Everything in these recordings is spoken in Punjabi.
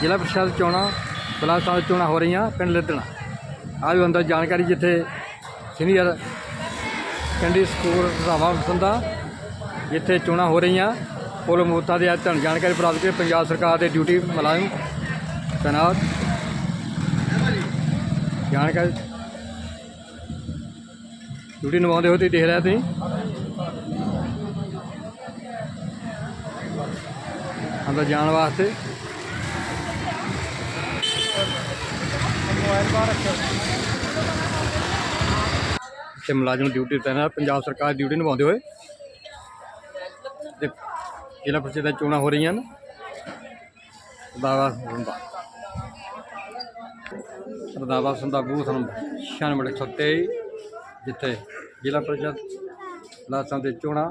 ਜ਼ਿਲ੍ਹਾ ਪ੍ਰਸ਼ਾਦ ਚੋਣਾਂ, ਬਲਾਕ ਸਾਹਿਬ ਚੋਣਾਂ ਹੋ ਰਹੀਆਂ, ਪਿੰਡ ਲਿੱਤਣਾ ਆਹ ਵੀ ਅੰਦਰ ਜਾਣਕਾਰੀ ਜਿੱਥੇ ਸੀਨੀਅਰ ਕੈਂਡੀ ਸਕੂਲ ਰਾਵਾ ਸੰਦਾ ਜਿੱਥੇ ਚੋਣਾਂ ਹੋ ਰਹੀਆਂ ਪੁਲ ਮੋਤਾ ਦੇ ਤੁਹਾਨੂੰ ਜਾਣਕਾਰੀ ਪ੍ਰਾਪਤ ਕੀਤੀ ਪੰਜਾਬ ਸਰਕਾਰ ਦੇ ਡਿਊਟੀ ਮੁਲਾਜ਼ਮ ਤੈਨਾਤ। ਜਾਣਕਾਰੀ ਡਿਊਟੀ ਨਿਭਾਉਂਦੇ ਹੋਏ ਤੁਸੀਂ ਦੇਖ ਰਹੇ ਤੁਸੀਂ। ਅੰਦਰ ਜਾਣ ਵਾਸਤੇ ਤੇ ਮੁਲਾਜ਼ਮ ਡਿਊਟੀ ਤੈਨਾਤ ਪੰਜਾਬ ਸਰਕਾਰ ਡਿਊਟੀ ਨਿਭਾਉਂਦੇ ਹੋਏ। ਤੇ ਜ਼ਿਲ੍ਹਾ ਪ੍ਰੀਸ਼ਦ ਦੀਆਂ ਚੋਣਾਂ ਹੋ ਰਹੀਆਂ ਨੇ। ਰਦਾਵਾ ਹੁੰਦਾ ਰਦਾਵਾ ਸੰਦਾ ਬੂਥ ਨੰਬਰ 96 123 ਜਿੱਥੇ ਜ਼ਿਲ੍ਹਾ ਪ੍ਰੀਸ਼ਦ ਲਾਸਾਂ ਦੇ ਚੋਣਾਂ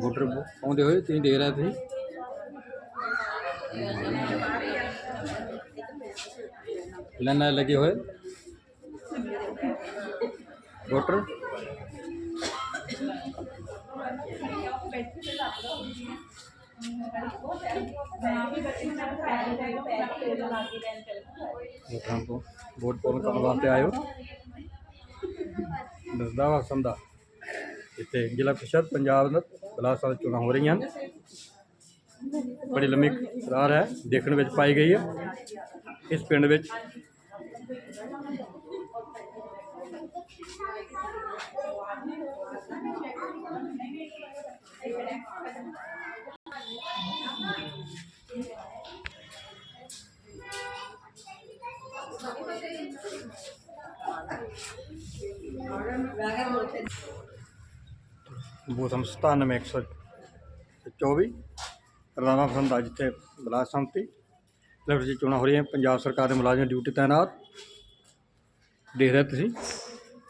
ਵੋਟਰ ਆਉਂਦੇ ਹੋਏ ਤੁਸੀਂ ਦੇਖ ਰਹੇ ਤੁਸੀਂ। ਲਾਈਨਾਂ ਲੱਗੇ ਹੋਏ। ਵੋਟਰ ਵੋਟਰਾਂ ਤੋਂ ਵੋਟ ਪਾਉਣ ਕਰਨ ਵਾਸਤੇ ਆਇਓ। ਦਸਦਾਵਾ ਸੰਦਾ ਇੱਥੇ ਜ਼ਿਲ੍ਹਾ ਪ੍ਰੀਸ਼ਦ, ਪੰਜਾਬ ਦਾ ਬਲਾਕ ਸਾਹਿਬ ਚੋਣਾਂ ਹੋ ਰਹੀਆਂ ਹਨ। ਬੜੀ ਲੰਮੀ ਕਤਾਰ ਹੈ। ਦੇਖਣ ਵਿੱਚ ਪਾਈ ਗਈ ਹੈ। ਇਸ ਪਿੰਡ ਵਿੱਚ ਬੂਥ ਨੰਬਰ 97 124 ਰਾਣਾ ਸੰਧਾ ਜਿੱਥੇ ਬਲਾਕ ਸੰਮਤੀ। ਲੈਵਲ ਦੀ ਚੋਣਾਂ ਹੋ ਰਹੀਆਂ। ਪੰਜਾਬ ਸਰਕਾਰ ਦੇ ਮੁਲਾਜ਼ਮ ਡਿਊਟੀ ਤਾਇਨਾਤ ਦੇਖ ਰਹੇ ਤੁਸੀਂ?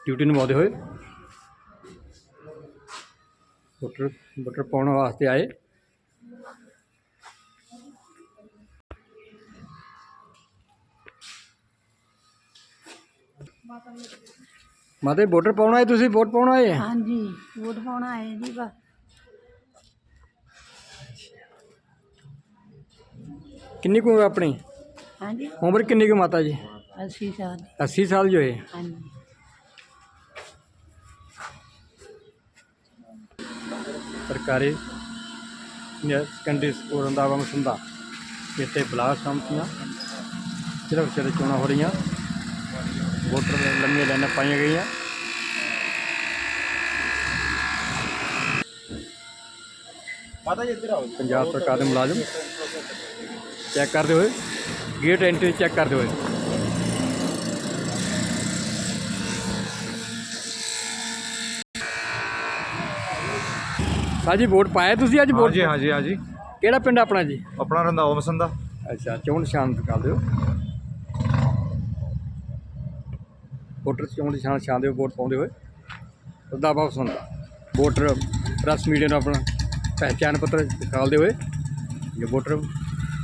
ਡਿਊਟੀ ਨਿਭਾਉਂਦੇ ਹੋਏ। ਵੋਟਰ ਵੋਟਰ ਪਾਉਣ ਵਾਸਤੇ ਆਏ। ਮਾਤੇ ਵੋਟਰ ਪਾਉਣ ਆਏ ਤੁਸੀਂ? ਵੋਟ ਪਾਉਣ ਆਏ? ਹਾਂਜੀ ਵੋਟ ਪਾਉਣ ਆਏ ਜੀ ਬਸ। ਕਿੰਨੀ ਕੁ ਉਮਰ ਆਪਣੀ? ਹਾਂਜੀ। ਉਮਰ ਕਿੰਨੀ ਕੁ ਮਾਤਾ ਜੀ? 80 ਸਾਲ 80 ਸਾਲ ਜੋ ਹੈ ਹਾਂਜੀ। ਸਰਕਾਰੀ senior secondary school Randhawa Masanda. ਜਿੱਥੇ ਬਲਾਕ ਸੰਮਤੀਆਂ ਸਿਰਫ ਸਿਰ ਚੋਣਾਂ ਹੋ ਰਹੀਆਂ। ਵੋਟਰ ਦੀਆਂ ਲੰਮੀਆਂ ਲਾਈਨਾਂ ਪਾਈਆਂ ਗਈਆਂ। ਮਾਤਾ ਜੀ ਇੱਧਰ ਆਓ। ਪੰਜਾਬ ਸਰਕਾਰ ਦੇ ਮੁਲਾਜ਼ਮ। ਚੈੱਕ ਕਰਦੇ ਹੋਏ। ਗੇਟ ਐਂਟਰੀ ਚੈੱਕ ਕਰਦੇ ਹੋਏ। ਸਾਜੀ ਵੋਟ ਪਾਇਆ ਤੁਸੀਂ ਅੱਜ ਵੋਟ? ਹਾਂਜੀ ਹਾਂਜੀ ਹਾਂਜੀ। ਕਿਹੜਾ ਪਿੰਡ ਆਪਣਾ ਜੀ? ਆਪਣਾ ਰੰਧਾਵਾ ਮਸੰਦਾ ਅੱਛਾ ਚੋਣ ਨਿਸ਼ਾਨ ਕਰ ਦਿਓ। ਵੋਟਰ ਚੋਣ ਨਿਸ਼ਾਨ ਛਾਂ ਦਿਓ ਵੋਟ ਪਾਉਂਦੇ ਹੋਏ। ਬਹੁਤ ਹੁੰਦਾ ਵੋਟਰ ਪ੍ਰੈਸ ਮੀਡੀਆ ਨੂੰ ਆਪਣਾ ਪਹਿਚਾਣ ਪੱਤਰ ਦਿਖਾਲਦੇ ਹੋਏ ਜੇ ਵੋਟਰ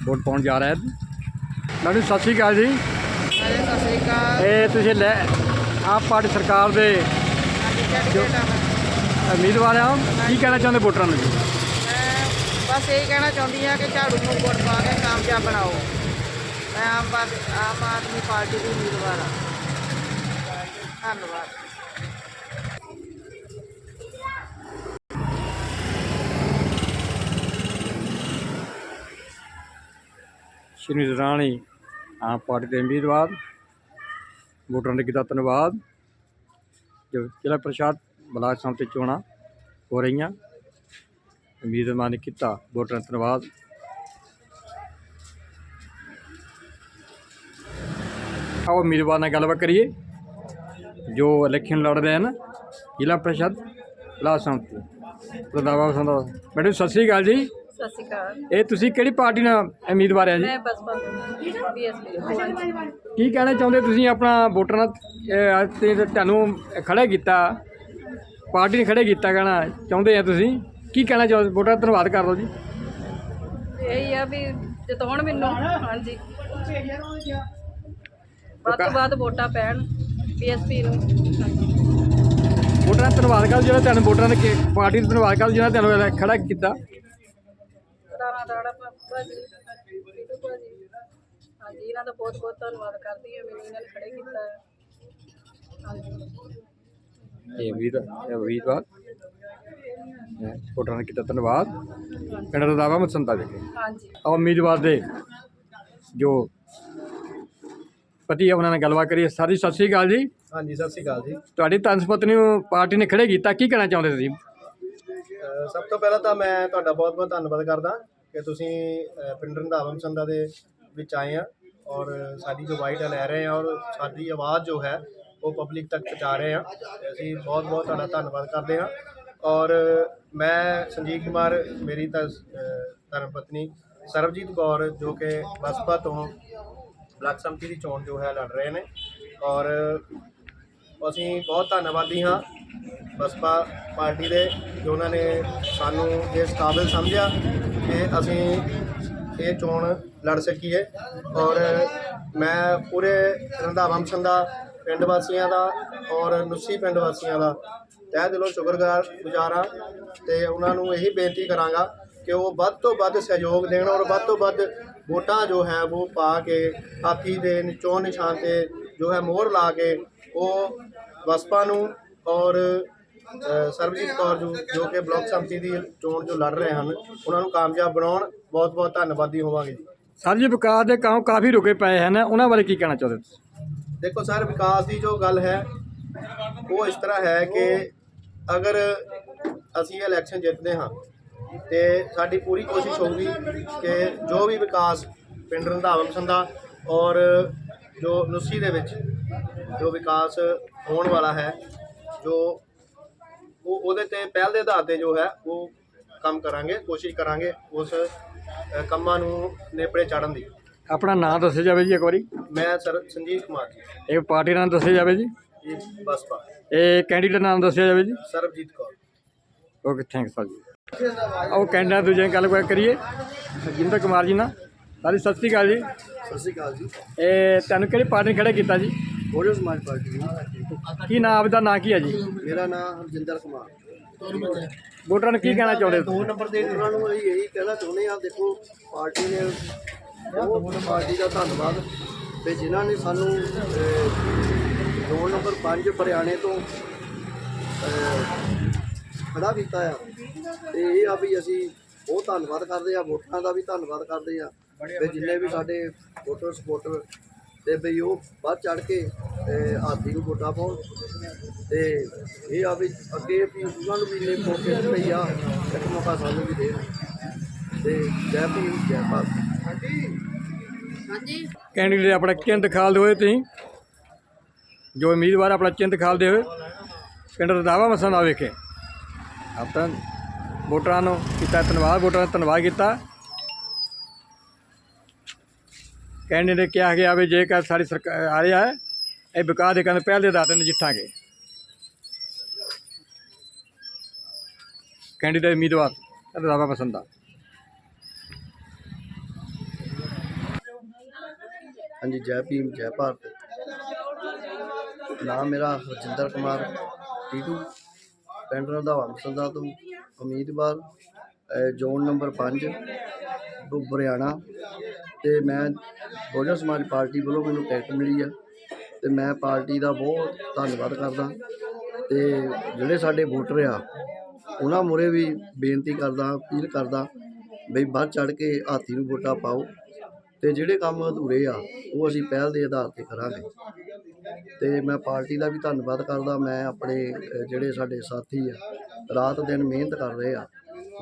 ਵੋਟ ਪਾਉਣ ਜਾ ਰਿਹਾ ਹੈ। ਮੈਡਮ ਸਤਿ ਸ਼੍ਰੀ ਅਕਾਲ ਜੀ। ਸਤਿ ਸ੍ਰੀ ਅਕਾਲ। ਇਹ ਤੁਸੀਂ ਲੈ ਆਪ ਪਾਰਟੀ ਸਰਕਾਰ ਦੇ ਉਮੀਦਵਾਰ ਆ। ਕੀ ਕਹਿਣਾ ਚਾਹੁੰਦੇ ਵੋਟਰਾਂ ਨੂੰ ਜੀ? ਮੈਂ ਬਸ ਇਹ ਕਹਿਣਾ ਚਾਹੁੰਦੀ ਹਾਂ ਕਿ ਝਾੜੂ ਨੂੰ ਵੋਟ ਪਾ ਕੇ ਕਾਮਯਾਬ ਬਣਾਓ। ਮੈਂ ਆਮ ਬਾਦ- ਆਮ ਆਦਮੀ ਪਾਰਟੀ ਦੀ ਉਮੀਦਵਾਰ ਹਾਂ। ਧੰਨਵਾਦ। ਸ਼੍ਰੀ ਰਾਣੀ ਆਪ ਪਾਰਟੀ ਦੇ ਉਮੀਦਵਾਰ ਵੋਟਰਾਂ ਦੇ ਕੀਤਾ ਧੰਨਵਾਦ। ਜੋ ਜ਼ਿਲ੍ਹਾ ਪ੍ਰਸ਼ਾਦ ਬਲਾਕ ਸੰਮਤੀ ਚੋਣਾਂ ਹੋ ਰਹੀਆਂ। ਉਮੀਦਵਾਰ ਨੇ ਕੀਤਾ। ਵੋਟਰਾਂ ਦਾ ਧੰਨਵਾਦ। ਆਓ ਉਮੀਦਵਾਰ ਨਾਲ ਗੱਲਬਾਤ ਕਰੀਏ। ਜੋ ਇਲੈਕਸ਼ਨ ਲੜ ਰਹੇ ਹਨ ਜ਼ਿਲ੍ਹਾ ਪ੍ਰਸ਼ਾਦ ਬਲਾਕ ਸੰਮਤੀ ਪ੍ਰਦਾਵਾ ਸੰਦਾ ਮੈਡਮ ਸਤਿ ਸ੍ਰੀ ਅਕਾਲ ਜੀ। ਸਤਿ ਸ੍ਰੀ ਅਕਾਲ। ਇਹ ਤੁਸੀਂ ਕਿਹੜੀ ਪਾਰਟੀ ਨਾਲ ਉਮੀਦਵਾਰ ਹੈ ਜੀ? ਮੈਂ ਬਸਪਾ ਬੀਐਸਪੀ ਕੀ ਕਹਿਣਾ ਚਾਹੁੰਦੇ ਤੁਸੀਂ ਆਪਣਾ ਵੋਟਰਾਂ ਨਾਲ? ਅਹ, ਅੱਜ ਤੇ ਤੁਹਾਨੂੰ ਖੜਾ ਕੀਤਾ। ਪਾਰਟੀ ਨੇ ਖੜੇ ਕੀਤਾ ਕਹਿਣਾ ਚਾਹੁੰਦੇ ਆ ਤੁਸੀਂ? ਕੀ ਕਹਿਣਾ ਚਾਹੁੰਦੇ ਵੋਟਰਾਂ ਦਾ ਧੰਨਵਾਦ ਕਰ ਲਓ ਜੀ। ਇਹੀ ਆ ਵੀ ਜਿਤਾਉਣ ਮੈਨੂੰ ਹਾਂਜੀ। ਵੱਧ ਤੋਂ ਵੱਧ ਵੋਟਾਂ ਪੈਣ ਬੀਐਸਪੀ ਨੂੰ। ਵੋਟਰਾਂ ਦਾ ਧੰਨਵਾਦ ਕਰ ਜਿਹੜਾ ਤੁਹਾਨੂੰ ਵੋਟਰਾਂ ਨੇ ਕਿ- ਪਾਰਟੀ ਦਾ ਧੰਨਵਾਦ ਕਰ ਜਿਹੜਾ ਤੁਹਾਨੂੰ ਖੜਾ ਕੀਤਾ। ਰਾਣਾ ਦਾੜਾ ਭਾਜੀ ਭਾਜੀ ਹਾਂਜੀ ਇਹਨਾਂ ਦਾ ਬਹੁਤ ਬਹੁਤ ਧੰਨਵਾਦ ਕਰਦੀ ਹਾਂ ਮੈਨੂੰ ਇਹਨਾਂ ਨੇ ਖੜੇ ਕੀਤਾ। ਹੈ ਹਾਂਜੀ। ਇਹ ਵੀਰ ਇਹ ਵੀਰਵਾਰ ਵੋਟਰਾਂ ਨੇ ਕੀਤਾ ਧੰਨਵਾਦ। ਪਿੰਡ ਰਦਾਵਾ ਮਸੰਦਾ ਵਿਖੇ ਹਾਂਜੀ। ਆ ਉਮੀਦਵਾਰ ਦੇ ਜੋ ਪਤੀ ਆ ਉਹਨਾਂ ਨਾਲ ਗੱਲਬਾਤ ਕਰੀਏ। ਸਾਰੀ ਸਤਿ ਸ੍ਰੀ ਅਕਾਲ ਜੀ। ਹਾਂਜੀ ਸਤਿ ਸ਼੍ਰੀ ਅਕਾਲ ਜੀ। ਤੁਹਾਡੀ ਤਨਸ ਪਤਨੀ ਨੂੰ ਪਾਰਟੀ ਨੇ ਖੜੇ ਕੀਤਾ। ਕੀ ਕਹਿਣਾ ਚਾਹੁੰਦੇ ਤੁਸੀਂ? ਅਹ ਸਭ ਤੋਂ ਪਹਿਲਾਂ ਤਾਂ ਮੈਂ ਤੁਹਾਡਾ ਬਹੁਤ-ਬਹੁਤ ਧੰਨਵਾਦ ਕਰਦਾ ਕਿ ਤੁਸੀਂ ਅਹ ਪਿੰਡ ਰੰਧਾਵਾ ਮਸੰਦਾ ਦੇ ਵਿੱਚ ਆਏ ਆ ਔਰ ਸਾਡੀ ਜੋ ਵਾਈਟ ਲੈ ਰਹੇ ਆ ਔਰ ਸਾਡੀ ਆਵਾਜ਼ ਜੋ ਹੈ ਉਹ ਪਬਲਿਕ ਤੱਕ ਪਹੁੰਚਾ ਰਹੇ ਹਾਂ। ਅਸੀਂ ਬਹੁਤ-ਬਹੁਤ ਤੁਹਾਡਾ ਧੰਨਵਾਦ ਕਰਦੇ ਹਾਂ। ਔਰ ਮੈਂ ਸੰਜੀਵ ਕੁਮਾਰ, ਮੇਰੀ ਤਾਂ, ਅਹ, ਧਰਮ ਪਤਨੀ ਸਰਬਜੀਤ ਕੌਰ, ਜੋ ਕਿ ਬਸਪਾ ਤੋਂ ਬਲਾਕ ਸੰਮਤੀ ਦੀ ਚੋਣ ਜੋ ਹੈ, ਲੜ ਰਹੇ ਨੇ। ਔਰ ਅਸੀਂ ਬਹੁਤ ਧੰਨਵਾਦੀ ਹਾਂ ਬਸਪਾ ਪਾਰਟੀ ਦੇ ਕਿ ਉਹਨਾਂ ਨੇ ਸਾਨੂੰ ਇਸ ਕਾਬਿਲ ਸਮਝਿਆ ਕਿ ਅਸੀਂ ਇਹ ਚੋਣ ਲੜ ਸਕੀਏ। ਔਰ ਮੈਂ ਪੂਰੇ ਰੰਧਾਵਾ ਮਸੰਦਾ ਪਿੰਡ ਵਾਸੀਆਂ ਦਾ ਔਰ ਨੁੱਸੀ ਪਿੰਡ ਵਾਸੀਆਂ ਦਾ। ਤਹਿ ਦਿਲੋਂ ਸ਼ੁਕਰਗੁਜ਼ਾਰ ਗੁਜ਼ਾਰ ਹਾਂ ਤੇ ਉਹਨਾਂ ਨੂੰ ਇਹੀ ਬੇਨਤੀ ਕਰਾਂਗਾ ਕਿ ਉਹ ਵੱਧ ਤੋਂ ਵੱਧ ਸਹਿਯੋਗ ਦੇਣ ਔਰ ਵੱਧ ਤੋਂ ਵੱਧ ਵੋਟਾਂ ਜੋ ਹੈ ਉਹ ਪਾ ਕੇ ਹਾਥੀ ਦੇ ਚੋਣ ਨਿਸ਼ਾਨ ਤੇ ਜੋ ਹੈ ਮੋਹਰ ਲਾ ਕੇ ਉਹ ਬਸਪਾ ਨੂੰ ਔਰ ਸਰਬਜੀਤ ਕੌਰ ਜੋ ਜੋ ਕਿ ਬਲਾਕ ਸੰਮਤੀ ਦੀ ਚੋਣ ਜੋ ਲੜ ਰਹੇ ਹਨ, ਉਹਨਾਂ ਨੂੰ ਕਾਮਯਾਬ ਬਣਾਉਣ ਬਹੁਤ ਬਹੁਤ ਧੰਨਵਾਦੀ ਹੋਵਾਂਗੇ ਜੀ। ਸਰ ਜੀ ਵਿਕਾਸ ਦੇ ਕੰਮ ਕਾਫੀ ਰੁਕੇ ਪਏ ਹਨ, ਉਹਨਾਂ ਬਾਰੇ ਕੀ ਕਹਿਣਾ ਚਾਹੁੰਦੇ ਤੁਸੀਂ? ਦੇਖੋ ਸਰ, ਵਿਕਾਸ ਦੀ ਜੋ ਗੱਲ ਹੈ, ਉਹ ਇਸ ਤਰ੍ਹਾਂ ਹੈ ਕਿ ਅਗਰ ਅਸੀਂ ਇਲੈਕਸ਼ਨ ਜਿੱਤਦੇ ਹਾਂ ਤੇ ਸਾਡੀ ਪੂਰੀ ਕੋਸ਼ਿਸ਼ ਹੋਊਗੀ ਕਿ ਜੋ ਵੀ ਵਿਕਾਸ ਪਿੰਡ ਰੰਧਾਵਾ ਸੰਧਾ ਔਰ ਜੋ ਨੁੱਸੀ ਦੇ ਵਿੱਚ ਜੋ ਵਿਕਾਸ ਹੋਣ ਵਾਲਾ ਹੈ, ਜੋ ਉਹ ਉਹਦੇ ਤੇ ਪਹਿਲ ਦੇ ਆਧਾਰ ਤੇ ਜੋ ਹੈ, ਉਹ ਕੰਮ ਕਰਾਂਗੇ, ਕੋਸ਼ਿਸ਼ ਕਰਾਂਗੇ ਉਸ ਕੰਮਾਂ ਨੂੰ ਨੇਪਰੇ ਚਾੜਨ ਦੀ। ਆਪਣਾ ਨਾਮ ਦੱਸਿਆ ਜਾਵੇ ਜੀ ਇੱਕ ਵਾਰੀ। ਮੈਂ ਸਰ ਸੰਜੀਵ ਕੁਮਾਰ ਜੀ। ਇਹ ਪਾਰਟੀ ਨਾਮ ਦੱਸਿਆ ਜਾਵੇ ਜੀ। ਇਹ ਬਸਪਾ। ਇਹ ਕੈਂਡੀਡੇਟ ਨਾਮ ਦੱਸਿਆ ਜਾਵੇ ਜੀ। Sarabjit Kaur. Okay thanks sir ji. ਆਓ ਕੈਂਡੀਡੇਟ ਦੂਜੇ ਗੱਲਬਾਤ ਕਰੀਏ। ਜਿੰਦਰ ਕੁਮਾਰ ਜੀ ਨਾਲ। ਸਾਰੀ ਸਤਿ ਸ੍ਰੀ ਅਕਾਲ ਜੀ। ਸਤਿ ਸ਼੍ਰੀ ਅਕਾਲ ਜੀ। ਇਹ ਤੁਹਾਨੂੰ ਕਿਹੜੀ ਪਾਰਟੀ ਖੜਾ ਕੀਤਾ ਜੀ? ਬੋੜੋ ਸਮਾਜ ਪਾਰਟੀ। ਕੀ ਨਾਮ ਆਪਦਾ ਨਾਂ ਕੀ ਹੈ ਜੀ? ਮੇਰਾ ਨਾਮ ਹਰਜਿੰਦਰ ਕੁਮਾਰ। ਵੋਟਰਾਂ ਨੂੰ ਕੀ ਕਹਿਣਾ ਚਾਹੁੰਦੇ ਦੋ ਤੁਸੀਂ? ਨੰਬਰ ਦੇ ਉਹਨਾਂ ਨੂੰ ਅਸੀਂ ਇਹੀ ਕਹਿਣਾ ਚਾਹੁੰਦੇ ਆ ਦੇਖੋ ਪਾਰਟੀ ਨੇ ਬਹੁਤ ਪਾਰਟੀ ਦਾ ਧੰਨਵਾਦ ਤੇ ਜਿਨ੍ਹਾਂ ਨੇ ਸਾਨੂੰ ਦੋ ਨੰਬਰ 5 ਹਰਿਆਣੇ ਤੋਂ ਅਹ, ਖੜਾ ਕੀਤਾ ਆ। ਤੇ ਇਹ ਆ ਵੀ ਅਸੀਂ ਬਹੁਤ ਧੰਨਵਾਦ ਕਰਦੇ ਆ ਵੋਟਰਾਂ ਦਾ ਵੀ ਧੰਨਵਾਦ ਕਰਦੇ ਆ। ਤੇ ਜਿੰਨੇ ਵੀ ਸਾਡੇ ਵੋਟਰ ਸਪੋਰਟਰ ਤੇ ਬਈ ਉਹ ਵੱਧ ਚੜ ਕੇ ਹਾਥੀ ਨੂੰ ਵੋਟਾਂ ਪਾਉਣ। ਤੇ ਇਹ ਆ ਵੀ ਅੱਗੇ ਵੀ ਉਹਨਾਂ ਨੂੰ ਵੀ ਨੇ ਮੌਕੇ ਦਿੱਤੇ ਆ ਇੱਕ ਮੌਕਾ ਸਾਨੂੰ ਵੀ ਦੇਣ। ਤੇ ਜੈ ਭੀਮ ਜੈ ਭਾਰਤ। ਕੈਂਡੀਡੇਟ ਆਪਣਾ ਚਿੰਨ ਦਿਖਾਲਦੇ ਹੋਏ ਤੁਸੀਂ। ਜੋ ਉਮੀਦਵਾਰ ਆਪਣਾ ਚਿੰਨ ਦਿਖਾਲਦੇ ਹੋਏ। ਪਿੰਡ ਰਦਾਵਾ ਮਸਾਂ ਦਾ ਵੇਖੇ। ਆਪਾਂ ਵੋਟਰਾਂ ਨੂੰ ਕੀਤਾ ਧੰਨਵਾਦ ਵੋਟਰਾਂ ਦਾ ਧੰਨਵਾਦ ਕੀਤਾ। ਕੈਂਡੀਡੇਟ ਕਿਹਾ ਗਿਆ ਵੀ ਜੇਕਰ ਸਾਡੀ ਸਰਕਾਰ ਆ ਰਿਹਾ ਹੈ ਇਹ ਵਿਕਾਸ ਦੇ ਕਹਿੰਦੇ ਪਹਿਲ ਦੇ ਆਧਾਰ ਤੇ ਨਜਿੱਠਾਂਗੇ ਕੈਂਡੀਡੇਟ ਉਮੀਦਵਾਰ ਰਦਾਵਾ ਪਸੰਦ ਦਾ ਹਾਂਜੀ, ਜੈ ਭੀਮ, ਜੈ ਭਾਰਤ। ਨਾਮ ਮੇਰਾ ਹਰਜਿੰਦਰ ਕੁਮਾਰ ਟੀਟੂ, ਪਿੰਡ ਰੰਧਾਵਾ ਮਸੰਦਾ ਤੋਂ ਉਮੀਦਵਾਰ ਜ਼ੋਨ ਨੰਬਰ 5 ਤੋਂ ਹਰਿਆਣਾ। ਤੇ ਮੈਂ ਬਹੁਜਨ ਸਮਾਜ ਪਾਰਟੀ ਵੱਲੋਂ ਮੈਨੂੰ ਟਿਕਟ ਮਿਲੀ ਆ। ਤੇ ਮੈਂ ਪਾਰਟੀ ਦਾ ਬਹੁਤ ਧੰਨਵਾਦ ਕਰਦਾ। ਤੇ ਜਿਹੜੇ ਸਾਡੇ ਵੋਟਰ ਆ, ਉਹਨਾਂ ਮੁਰੇ ਵੀ ਬੇਨਤੀ ਕਰਦਾ, ਅਪੀਲ ਕਰਦਾ, ਬਈ ਵੱਧ ਚੜ ਕੇ ਹਾਥੀ ਨੂੰ ਵੋਟਾਂ ਪਾਓ। ਤੇ ਜਿਹੜੇ ਕੰਮ ਅਧੂਰੇ ਆ, ਉਹ ਅਸੀਂ ਪਹਿਲ ਦੇ ਆਧਾਰ ਤੇ ਕਰਾਂਗੇ। ਤੇ ਮੈਂ ਪਾਰਟੀ ਦਾ ਵੀ ਧੰਨਵਾਦ ਕਰਦਾ। ਮੈਂ ਆਪਣੇ ਜਿਹੜੇ ਸਾਡੇ ਸਾਥੀ ਆ, ਰਾਤ ਦਿਨ ਮਿਹਨਤ ਕਰ ਰਹੇ ਆ,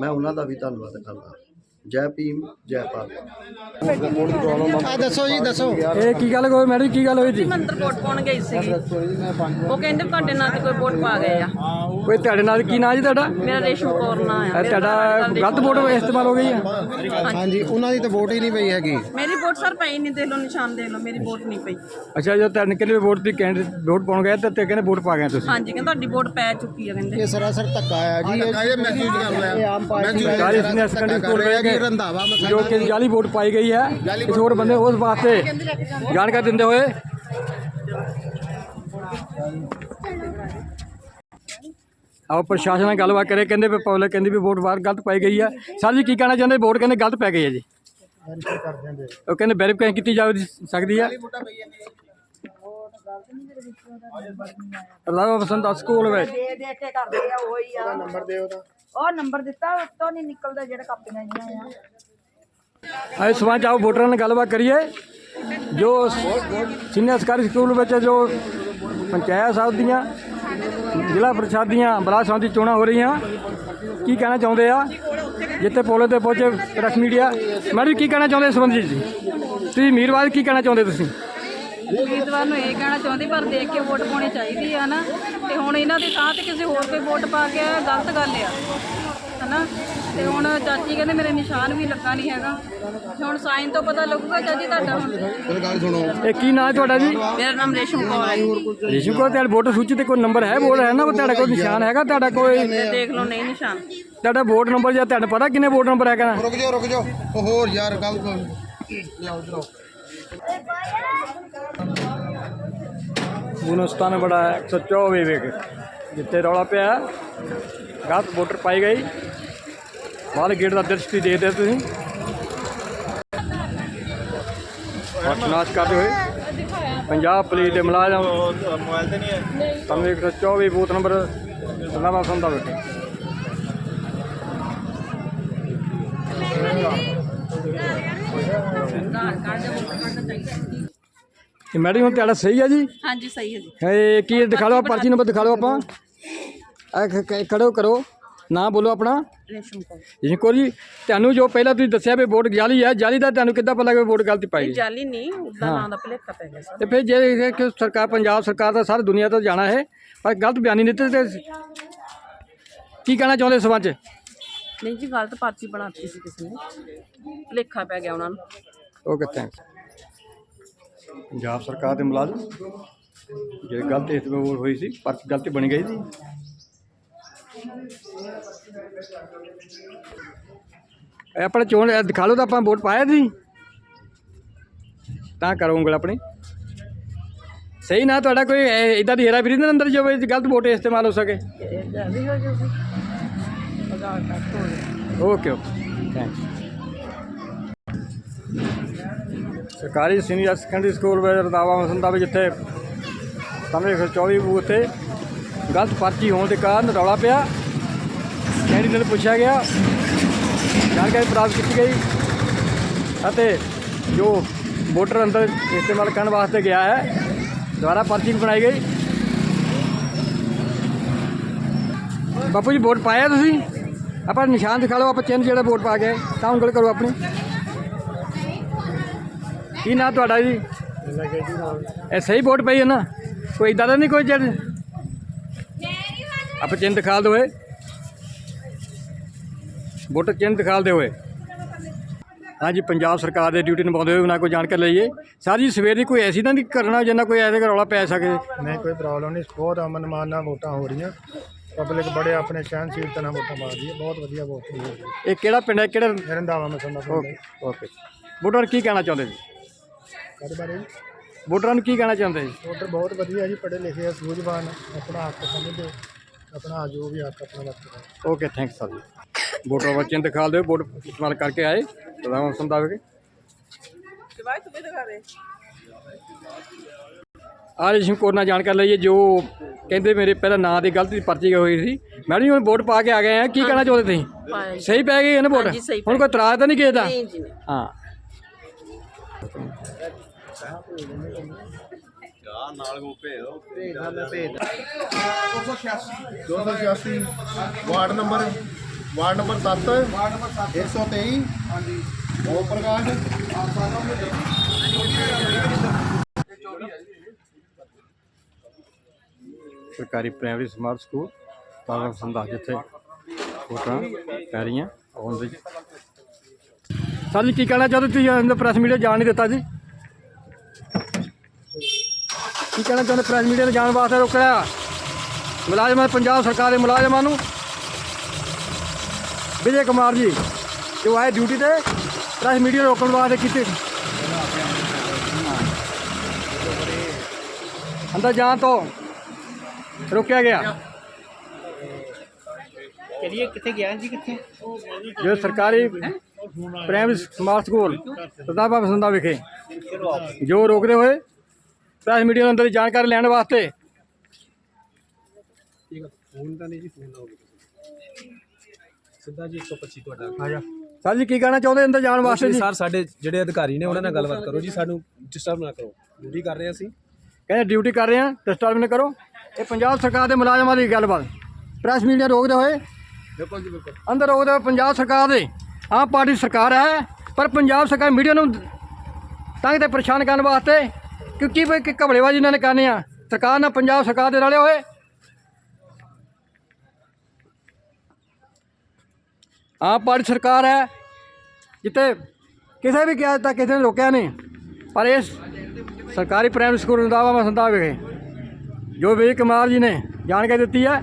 ਮੈਂ ਉਹਨਾਂ ਦਾ ਵੀ ਧੰਨਵਾਦ ਕਰਦਾ। ਜੈ ਭੀਮ ਜੈ ਭਾਰਤ। ਇਹ ਕੀ ਗੱਲ ਹੋਈ ਮੈਡਮ? ਕੀ ਗੱਲ ਹੋਈ ਜੀ ਮੰਦਰ ਵੋਟ ਪਾਉਣ ਗਈ ਸੀਗੀ। ਉਹ ਕਹਿੰਦੇ ਤੁਹਾਡੇ ਨਾਂ ਤੇ ਕੋਈ ਵੋਟ ਪਾ ਗਏ ਆ। ਕੋਈ ਤੁਹਾਡੇ ਨਾਲ ਕੀ ਨਾਂ ਜੀ ਤੁਹਾਡਾ? ਮੇਰਾ ਰੇਸ਼ਮ ਕੌਰ ਨਾਂ ਆ। ਤੁਹਾਡਾ ਗਲਤ ਵੋਟ ਇਸਤੇਮਾਲ ਹੋ ਗਈ ਹੈ ਹਾਂਜੀ ਉਹਨਾਂ ਦੀ ਤਾਂ ਵੋਟ ਹੀ ਨਹੀਂ ਪਈ ਹੈਗੀ। ਮੇਰੀ ਵੋਟ ਸਰ ਪਈ ਨਹੀਂ ਦੇਖ ਲਓ ਨਿਸ਼ਾਨ ਦੇਖ ਲਓ ਮੇਰੀ ਵੋਟ ਨਹੀਂ ਪਈ। ਅੱਛਾ ਜਦੋਂ ਤੁਹਾਡੇ ਕਿੰਨੇ ਵੋਟ ਦੀ ਕੈਂਡੀਡੇਟ ਵੋਟ ਪਾਉਣ ਗਏ ਤੇ ਤੇ ਕਹਿੰਦੇ ਵੋਟ ਪਾ ਗਏ ਤੁਸੀਂ। ਹਾਂਜੀ ਕਹਿੰਦੇ ਤੁਹਾਡੀ ਵੋਟ ਪੈ ਚੁੱਕੀ ਆ ਕਹਿੰਦੇ। ਇਹ ਸਰਾਸਰ ਧੱਕਾ ਆ ਜੀ। ਇਹ ਮੈਸੇਜ ਕਰ ਲਿਆ ਪਾਰਟੀ ਸਰਕਾਰੀ ਸੀਨੀਅਰ ਸੈਕੰਡਰੀ ਸਕੂਲ ਰਿਹਾ ਵਿੱਚ ਕਿ ਰੰਧਾਵਾ ਜੋ ਕਿ ਜਾਲੀ ਵੋਟ ਪਾਈ ਗਈ ਹੈ। ਇਸ ਹੋਰ ਬੰਦੇ ਉਸ ਵਾਸਤੇ ਜਾਣਕਾਰੀ ਦਿੰਦੇ ਹੋਏ। ਆਓ ਪ੍ਰਸ਼ਾਸਨ ਨਾਲ ਗੱਲਬਾਤ ਕਰੇ। ਕਹਿੰਦੇ ਵੀ ਪਬਲਿਕ ਕਹਿੰਦੀ ਵੀ ਵੋਟ ਬਾਹਰ ਗਲਤ ਪਾਈ ਗਈ ਹੈ। ਸਰ ਜੀ ਕੀ ਕਹਿਣਾ ਚਾਹੁੰਦੇ? ਵੋਟ ਕਹਿੰਦੇ ਗਲਤ ਪੈ ਗਈ ਹੈ ਜੀ। ਵੈਰੀਫਾਈ ਉਹ ਕਹਿੰਦੇ ਵੈਰੀਫਿਕੇਸ਼ਨ ਕੀਤੀ ਜਾ ਸਕਦੀ ਹੈ। ਰਾਵਾ ਬਸੰਤ ਸਕੂਲ ਵਿੱਚ। ਦੇ ਦੇ ਕੇ ਕਰਦੇ ਆ ਉਹੀ ਆ। ਨੰਬਰ ਦਿਓ ਤਾਂ। ਉਹ ਨੰਬਰ ਦਿੱਤਾ, ਉੱਤੋਂ ਨਹੀਂ ਨਿਕਲਦਾ ਜਿਹੜਾ ਕਾਪੀਆਂ ਜੀਆਂ ਆ। ਇਸ ਸਮਾਂ ਆਓ, ਵੋਟਰਾਂ ਨਾਲ ਗੱਲਬਾਤ ਕਰੀਏ। ਜੋ ਸੀਨੀਅਰ ਸਰਕਾਰੀ ਸਕੂਲ ਵਿੱਚ ਜੋ ਪੰਚਾਇਤ ਸਾਹਿਬ ਦੀਆਂ, ਜ਼ਿਲ੍ਹਾ ਪ੍ਰਸ਼ਾਦ ਦੀਆਂ ਬਲਾਕ ਸੰਮਤੀ ਚੋਣਾਂ ਹੋ ਰਹੀਆਂ, ਕੀ ਕਹਿਣਾ ਚਾਹੁੰਦੇ ਆ? ਜਿੱਥੇ ਪੋਲੇ ਤੇ ਪਹੁੰਚੇ ਪ੍ਰੈਸ ਮੀਡੀਆ ਮੈਡਮ ਕੀ ਕਹਿਣਾ ਚਾਹੁੰਦੇ ਸੰਬੰਧੀ ਜੀ? ਤੁਸੀਂ ਮੀਰਵਾਦ ਕੀ ਕਹਿਣਾ ਚਾਹੁੰਦੇ ਤੁਸੀਂ? ਉਮੀਦਵਾਰ ਨੂੰ ਇਹ ਕਹਿਣਾ ਚਾਹੁੰਦੀ ਪਰ ਦੇਖ ਕੇ ਵੋਟ ਪਾਉਣੀ ਚਾਹੀਦੀ ਆ ਨਾ। ਤੇ ਹੁਣ ਇਹਨਾਂ ਦੀ ਥਾਂ ਤੇ ਕਿਸੇ ਹੋਰ ਕੋਈ ਵੋਟ ਪਾ ਕੇ ਆਇਆ, ਗਲਤ ਗੱਲ ਆ। ਹਨਾ? ਤੇ ਹੁਣ ਚਾਚੀ ਕਹਿੰਦੇ ਮੇਰੇ ਨਿਸ਼ਾਨ ਵੀ ਲੱਗਾ ਨਹੀਂ ਹੈਗਾ। ਹੁਣ ਸਾਈਨ ਤੋਂ ਪਤਾ ਲੱਗੂਗਾ ਚਾਚੀ ਤੁਹਾਡਾ ਹੁਣ। ਗੱਲ ਸੁਣੋ। ਇਹ ਕੀ ਨਾਂ ਹੈ ਤੁਹਾਡਾ ਜੀ? ਮੇਰਾ ਨਾਮ ਰੇਸ਼ਮ ਕੌਰ ਹੈ ਰੇਸ਼ਮ ਕੋਲ ਤੁਹਾਡੇ ਵੋਟਰ ਸੂਚੀ ਤੇ ਕੋਈ ਨੰਬਰ ਹੈ ਵੋਟ ਹੈ ਨਾ? ਤੁਹਾਡਾ ਕੋਈ ਨਿਸ਼ਾਨ ਹੈਗਾ? ਤੁਹਾਡਾ ਕੋਈ ਤੇ ਦੇਖ ਲਓ ਨਹੀਂ ਨਿਸ਼ਾਨ। ਤੁਹਾਡਾ ਵੋਟ ਨੰਬਰ ਜਾਂ ਤੁਹਾਨੂੰ ਪਤਾ ਕਿੰਨੇ ਵੋਟ ਨੰਬਰ ਹੈਗਾ? ਰੁਕ ਜਾਓ ਰੁਕ ਜਾਓ। ਉਹ ਹੋਰ ਯਾਰ ਗੱਲ ਕੋਈ ਲਿਆਓ ਇਧਰ ਆਓ ਗੁਨਸਤਾਨ ਬੜਾ ਹੈ 124 ਵੇਖ ਜਿੱਥੇ ਰੌਲਾ ਪਿਆ ਗਲਤ ਵੋਟਰ ਪਾਈ ਗਈ। ਬਾਹਰ ਗੇਟ ਦਾ ਦ੍ਰਿਸ਼ਟੀ ਦਿਓ ਤੁਸੀਂ। ਨਾਚ ਕਰਦੇ ਹੋਏ, ਪੰਜਾਬ ਪੁਲਿਸ ਦੇ ਮੁਲਾਜ਼ਮ। ਮੋਬਾਈਲ ਤੇ ਨਹੀਂ ਹੈ ਤੁਹਾਨੂੰ 124 ਬੂਥ ਨੰਬਰ ਨਵਾਂ ਸੰਦਾ ਬੈਠੇ ਇਹ ਮੈਡਮ ਹੁਣ ਤੁਹਾਡਾ ਸਹੀ ਹੈ ਜੀ? ਹਾਂਜੀ ਸਹੀ ਹੈ ਜੀ। ਇਹ ਕੀ ਦਿਖਾ ਲਓ ਪਰਚੀ ਨੰਬਰ ਦਿਖਾ ਲਓ ਆਪਾਂ। ਇਹ ਖੜੋ ਕਰੋ ਨਾਂ ਬੋਲੋ ਆਪਣਾ। ਰੇਸ਼ਮ ਕੌਰ। ਜੀ ਤੁਹਾਨੂੰ ਜੋ ਪਹਿਲਾਂ ਤੁਸੀਂ ਦੱਸਿਆ ਵੀ ਵੋਟ ਜਾਲੀ ਹੈ ਜਾਲੀ ਦਾ ਤੁਹਾਨੂੰ ਕਿੱਦਾਂ ਪਤਾ ਲੱਗਾ ਵੋਟ ਗਲਤੀ ਪਾਈ ਜਾਲੀ ਨਹੀਂ ਉਦਾਂ ਨਾਂ ਦਾ ਭੁਲੇਖਾ ਪੈ ਗਿਆ ਸਰ। ਤੇ ਫਿਰ ਜੇ ਕਿ ਸਰਕਾਰ ਪੰਜਾਬ ਸਰਕਾਰ ਦਾ ਸਾਰੀ ਦੁਨੀਆ ਤੋਂ ਜਾਣਾ ਹੈ ਪਰ ਗਲਤ ਬਿਆਨੀ ਦਿੱਤੇ ਤੇ ਕੀ ਕਹਿਣਾ ਚਾਹੁੰਦੇ ਇਸ ਸੰਬੰਧ 'ਚ? ਨਹੀਂ ਜੀ ਗਲਤ ਪਰਚੀ ਬਣਾਤੀ ਸੀ ਕਿਸੇ ਨੇ। ਭੁਲੇਖਾ ਪੈ ਗਿਆ ਉਹਨਾਂ ਨੂੰ। ਓਕੇ ਥੈਂਕਸ ਪੰਜਾਬ ਸਰਕਾਰ ਦੇ ਮੁਲਾਜ਼ਮ। ਜਿਹੜੇ ਗਲਤ ਇਸ ਵਿੱਚ ਹੋਈ ਸੀ ਪਰ ਗਲਤੀ ਬਣ ਗਈ ਸੀ। ਇਹ ਆਪਣੇ ਚੋਣ ਇਹ ਦਿਖਾ ਲਓ ਤਾਂ ਆਪਾਂ ਵੋਟ ਪਾਇਆ ਸੀ। ਤਾਂ ਕਰੋ ਉਂਗਲ ਆਪਣੀ। ਸਹੀ ਨਾ ਤੁਹਾਡਾ ਕੋਈ ਇਦਾਂ ਦੀ ਹੇਰਾ ਫੇਰੀ ਦੇ ਅੰਦਰ ਜੋ ਗਲਤ ਵੋਟ ਇਸਤੇਮਾਲ ਹੋ ਸਕੇ। Okay okay. ਥੈਂਕਸ ਸਰਕਾਰੀ ਸੀਨੀਅਰ ਸੈਕੰਡਰੀ ਸਕੂਲ ਵਿੱਚ ਰਦਾਵਾ ਮਸੰਦਾ ਵਿੱਚ ਜਿੱਥੇ ਸਮੇਂ ਫਿਰ 24 ਬੂਥ ਤੇ ਗਲਤ ਪਰਚੀ ਹੋਣ ਦੇ ਕਾਰਨ ਰੌਲਾ ਪਿਆ। ਕੈਂਡੀਡੇਟ ਪੁੱਛਿਆ ਗਿਆ। ਜਾਣਕਾਰੀ ਪ੍ਰਾਪਤ ਕੀਤੀ ਗਈ ਅਤੇ ਜੋ ਵੋਟਰ ਅੰਦਰ ਇਸਤੇਮਾਲ ਕਰਨ ਵਾਸਤੇ ਗਿਆ ਹੈ, ਦੁਬਾਰਾ ਪਰਚੀ ਵੀ ਬਣਾਈ ਗਈ। ਬਾਪੂ ਜੀ, ਵੋਟ ਪਾਇਆ ਤੁਸੀਂ? ਆਪਾਂ ਨਿਸ਼ਾਨ ਦਿਖਾ ਲਓ, ਆਪਾਂ ਚਿੰਨ੍ਹ ਜਿਹੜਾ ਵੋਟ ਪਾ ਕੇ ਤਾਂ ਉਂਗਲ ਕਰੋ ਆਪਣੀ। ਕੀ ਨਾਂ ਤੁਹਾਡਾ ਜੀ? ਇਹ ਸਹੀ ਵੋਟ ਪਈ ਹੈ ਨਾ? ਕੋਈ ਇਦਾਂ ਦਾ ਨਹੀਂ ਕੋਈ ਜਦ ਆਪਾਂ ਚਿੰਨ੍ਹ ਦਿਖਾ ਦਿਓ ਏ ਵੋਟਰ ਚਿੰਨ੍ਹ ਦਿਖਾ ਦਿਓ ਏ ਹਾਂਜੀ ਪੰਜਾਬ ਸਰਕਾਰ ਦੇ ਡਿਊਟੀ ਨਿਭਾਉਂਦੇ ਹੋਏ ਉਹਨਾਂ ਕੋਈ ਜਾਣਕਾਰੀ ਲਈਏ। ਸਰ ਜੀ ਸਵੇਰ ਦੀ ਕੋਈ ਐਸੀ ਤਾਂ ਨਹੀਂ ਕਰਨਾ ਜਿੰਨਾ ਕੋਈ ਐਸੇ ਰੌਲਾ ਪੈ ਸਕੇ? ਨਹੀਂ ਕੋਈ ਪ੍ਰੋਬਲਮ ਨਹੀਂ। ਬਹੁਤ ਅਮਨ ਮਾਨ ਨਾਲ ਵੋਟਾਂ ਹੋ ਰਹੀਆਂ। ਪਬਲਿਕ ਬੜੇ ਆਪਣੇ ਸਹਿਨਸ਼ੀਲਤਾ ਨਾਲ ਵੋਟਾਂ ਪਾ ਰਹੀ ਹੈ। ਬਹੁਤ ਵਧੀਆ ਵੋਟ ਹੋਈ ਹੈ। ਇਹ ਕਿਹੜਾ ਪਿੰਡ ਹੈ? ਕਿਹੜਾ Randhawa Masanda okay okay voter ਕੀ ਕਹਿਣਾ ਚਾਹੁੰਦੇ ਜੀ? ਬਾਰੇ? ਵੋਟਰਾਂ ਨੂੰ ਕੀ ਕਹਿਣਾ ਚਾਹੁੰਦੇ ਜੀ? ਵੋਟਰ ਬਹੁਤ ਵਧੀਆ ਜੀ ਪੜ੍ਹੇ ਲਿਖੇ ਆ ਸੂਝਵਾਨ ਆਪਣਾ ਹੱਕ ਸਮਝਦੇ ਆਪਣਾ ਜੋ ਵੀ ਹੱਕ ਆਪਣਾ ਵਰਤਦਾ okay thanks sir ji. Voter ਬੱਚੇ ਦਿਖਾ ਦਿਓ ਵੋਟ ਇਸਤੇਮਾਲ ਕਰਕੇ ਆਏ ਸੰਦਾਵੇ ਆ ਰੇਸ਼ਮ ਕੌਰ ਨਾਲ ਜਾਣਕਾਰੀ ਲਈਏ ਜੋ ਕਹਿੰਦੇ ਮੇਰੇ ਪਹਿਲਾਂ ਨਾਂ ਦੀ ਗਲਤੀ ਪਰਚੀ ਹੋਈ ਸੀ। ਮੈਡਮ ਜੀ ਹੁਣ ਵੋਟ ਪਾ ਕੇ ਆ ਗਏ ਆ ਕੀ ਕਹਿਣਾ ਚਾਹੁੰਦੇ ਤੁਸੀਂ। ਸਹੀ ਪੈ ਗਈ ਹੈ ਨਾ ਵੋਟ ਹੁਣ ਕੋਈ ਇਤਰਾਜ਼ ਤਾਂ ਨਹੀਂ ਕਿਸੇ ਦਾ? ਨਹੀਂ ਜੀ ਨਹੀਂ। ਹਾਂ ਭੇਜਦਾ ਮੈਂ ਭੇਜਦਾ 286 ward number ward number 7 ward number 7 123 ਹਾਂਜੀ। ਓਮ ਪ੍ਰਕਾਸ਼? ਸਰਕਾਰੀ ਪ੍ਰਾਇਮਰੀ ਸਮਾਰਟ ਸਕੂਲ ਤਾਰਾ ਸੰਦਾ ਜਿੱਥੇ ਵੋਟਾਂ ਪੈ ਰਹੀਆਂ ਆਉਣ ਦੇ ਸਰ ਜੀ ਕੀ ਕਹਿਣਾ ਚਾਹੁੰਦੇ ਤੁਸੀਂ? ਪ੍ਰੈਸ ਮੀਡੀਆ ਜਾਣ ਨਹੀਂ ਦਿੱਤਾ ਜੀ? ਕੀ ਕਹਿਣਾ ਚਾਹੁੰਦੇ ਪ੍ਰੈਸ ਮੀਡੀਆ ਨੂੰ ਜਾਣ ਵਾਸਤੇ ਰੋਕਿਆ ਮੁਲਾਜ਼ਮਾਂ ਪੰਜਾਬ ਸਰਕਾਰ ਦੇ ਮੁਲਾਜ਼ਮਾਂ ਨੂੰ? ਵਿਜੇ ਕੁਮਾਰ ਜੀ ਜੋ ਆਏ ਡਿਊਟੀ ਤੇ ਪ੍ਰੈਸ ਮੀਡੀਆ ਰੋਕਣ ਵਾਸਤੇ ਕੀਤੇ ਅੰਦਰ ਜਾਣ ਤੋਂ ਰੋਕਿਆ ਗਿਆ। ਚਲਿਏ ਕਿੱਥੇ ਗਿਆ ਜੀ ਕਿੱਥੇ? ਜੋ ਸਰਕਾਰੀ ਪ੍ਰਾਇਮਰੀ ਸਮਾਰਟ ਸਕੂਲ ਸਰਦਾਰ ਬਸੰਦਾ ਵਿਖੇ। ਜੋ ਰੋਕਦੇ ਹੋਏ ਪ੍ਰੈਸ ਮੀਡੀਆ ਨੂੰ ਅੰਦਰ ਦੀ ਜਾਣਕਾਰੀ ਲੈਣ ਵਾਸਤੇ। ਸਿੱਧਾ ਜੀ 125 ਤੁਹਾਡਾ। ਸਰ ਜੀ ਕੀ ਕਹਿਣਾ ਚਾਹੁੰਦੇ ਅੰਦਰ ਜਾਣ ਵਾਸਤੇ ਜੀ ਸਰ ਸਾਡੇ ਜਿਹੜੇ ਅਧਿਕਾਰੀ ਨੇ ਉਹਨਾਂ ਨਾਲ ਗੱਲਬਾਤ ਕਰੋ ਜੀ ਸਾਨੂੰ ਡਿਸਟਰਬ ਨਾ ਕਰੋ। ਡਿਊਟੀ ਕਰ ਰਹੇ ਅਸੀਂ। ਕਹਿੰਦੇ ਡਿਊਟੀ ਕਰ ਰਹੇ ਆ ਡਿਸਟਰਬ ਨਾ ਕਰੋ। ਇਹ ਪੰਜਾਬ ਸਰਕਾਰ ਦੇ ਮੁਲਾਜ਼ਮਾਂ ਦੀ ਗੱਲਬਾਤ। ਪ੍ਰੈਸ ਮੀਡੀਆ ਰੋਕਦੇ ਹੋਏ। ਬਿਲਕੁਲ ਜੀ ਬਿਲਕੁਲ। ਅੰਦਰ ਰੋਕਦੇ ਹੋਏ ਪੰਜਾਬ ਸਰਕਾਰ ਦੇ। ਆਮ ਪਾਰਟੀ ਸਰਕਾਰ ਹੈ ਪਰ ਪੰਜਾਬ ਸਰਕਾਰ ਮੀਡੀਆ ਨੂੰ ਤੰਗ ਤੇ ਪਰੇਸ਼ਾਨ ਕਰਨ ਵਾਸਤੇ ਕਿਉਂਕਿ ਵੀ ਕਿ ਘਬੜੇਬਾਜ਼ੀ ਇਹਨਾਂ ਨੇ ਕਰਨੀ ਆ। ਸਰਕਾਰ ਨਾਲ ਪੰਜਾਬ ਸਰਕਾਰ ਦੇ ਰਲੇ ਹੋਏ। ਆਮ ਪਾਰਟੀ ਸਰਕਾਰ ਹੈ। ਜਿੱਤੇ ਕਿਸੇ ਵੀ ਕਿਹਾ ਤਾਂ ਕਿਸੇ ਨੇ ਰੋਕਿਆ ਨਹੀਂ। ਪਰ ਇਸ ਸਰਕਾਰੀ ਪ੍ਰਾਇਮਰੀ ਸਕੂਲ ਰੰਦਾਵਾ ਮਸੰਦਾ ਵਿਖੇ। ਜੋ ਵਿਜੇ ਕੁਮਾਰ ਜੀ ਨੇ ਜਾਣਕਾਰੀ ਦਿੱਤੀ ਹੈ।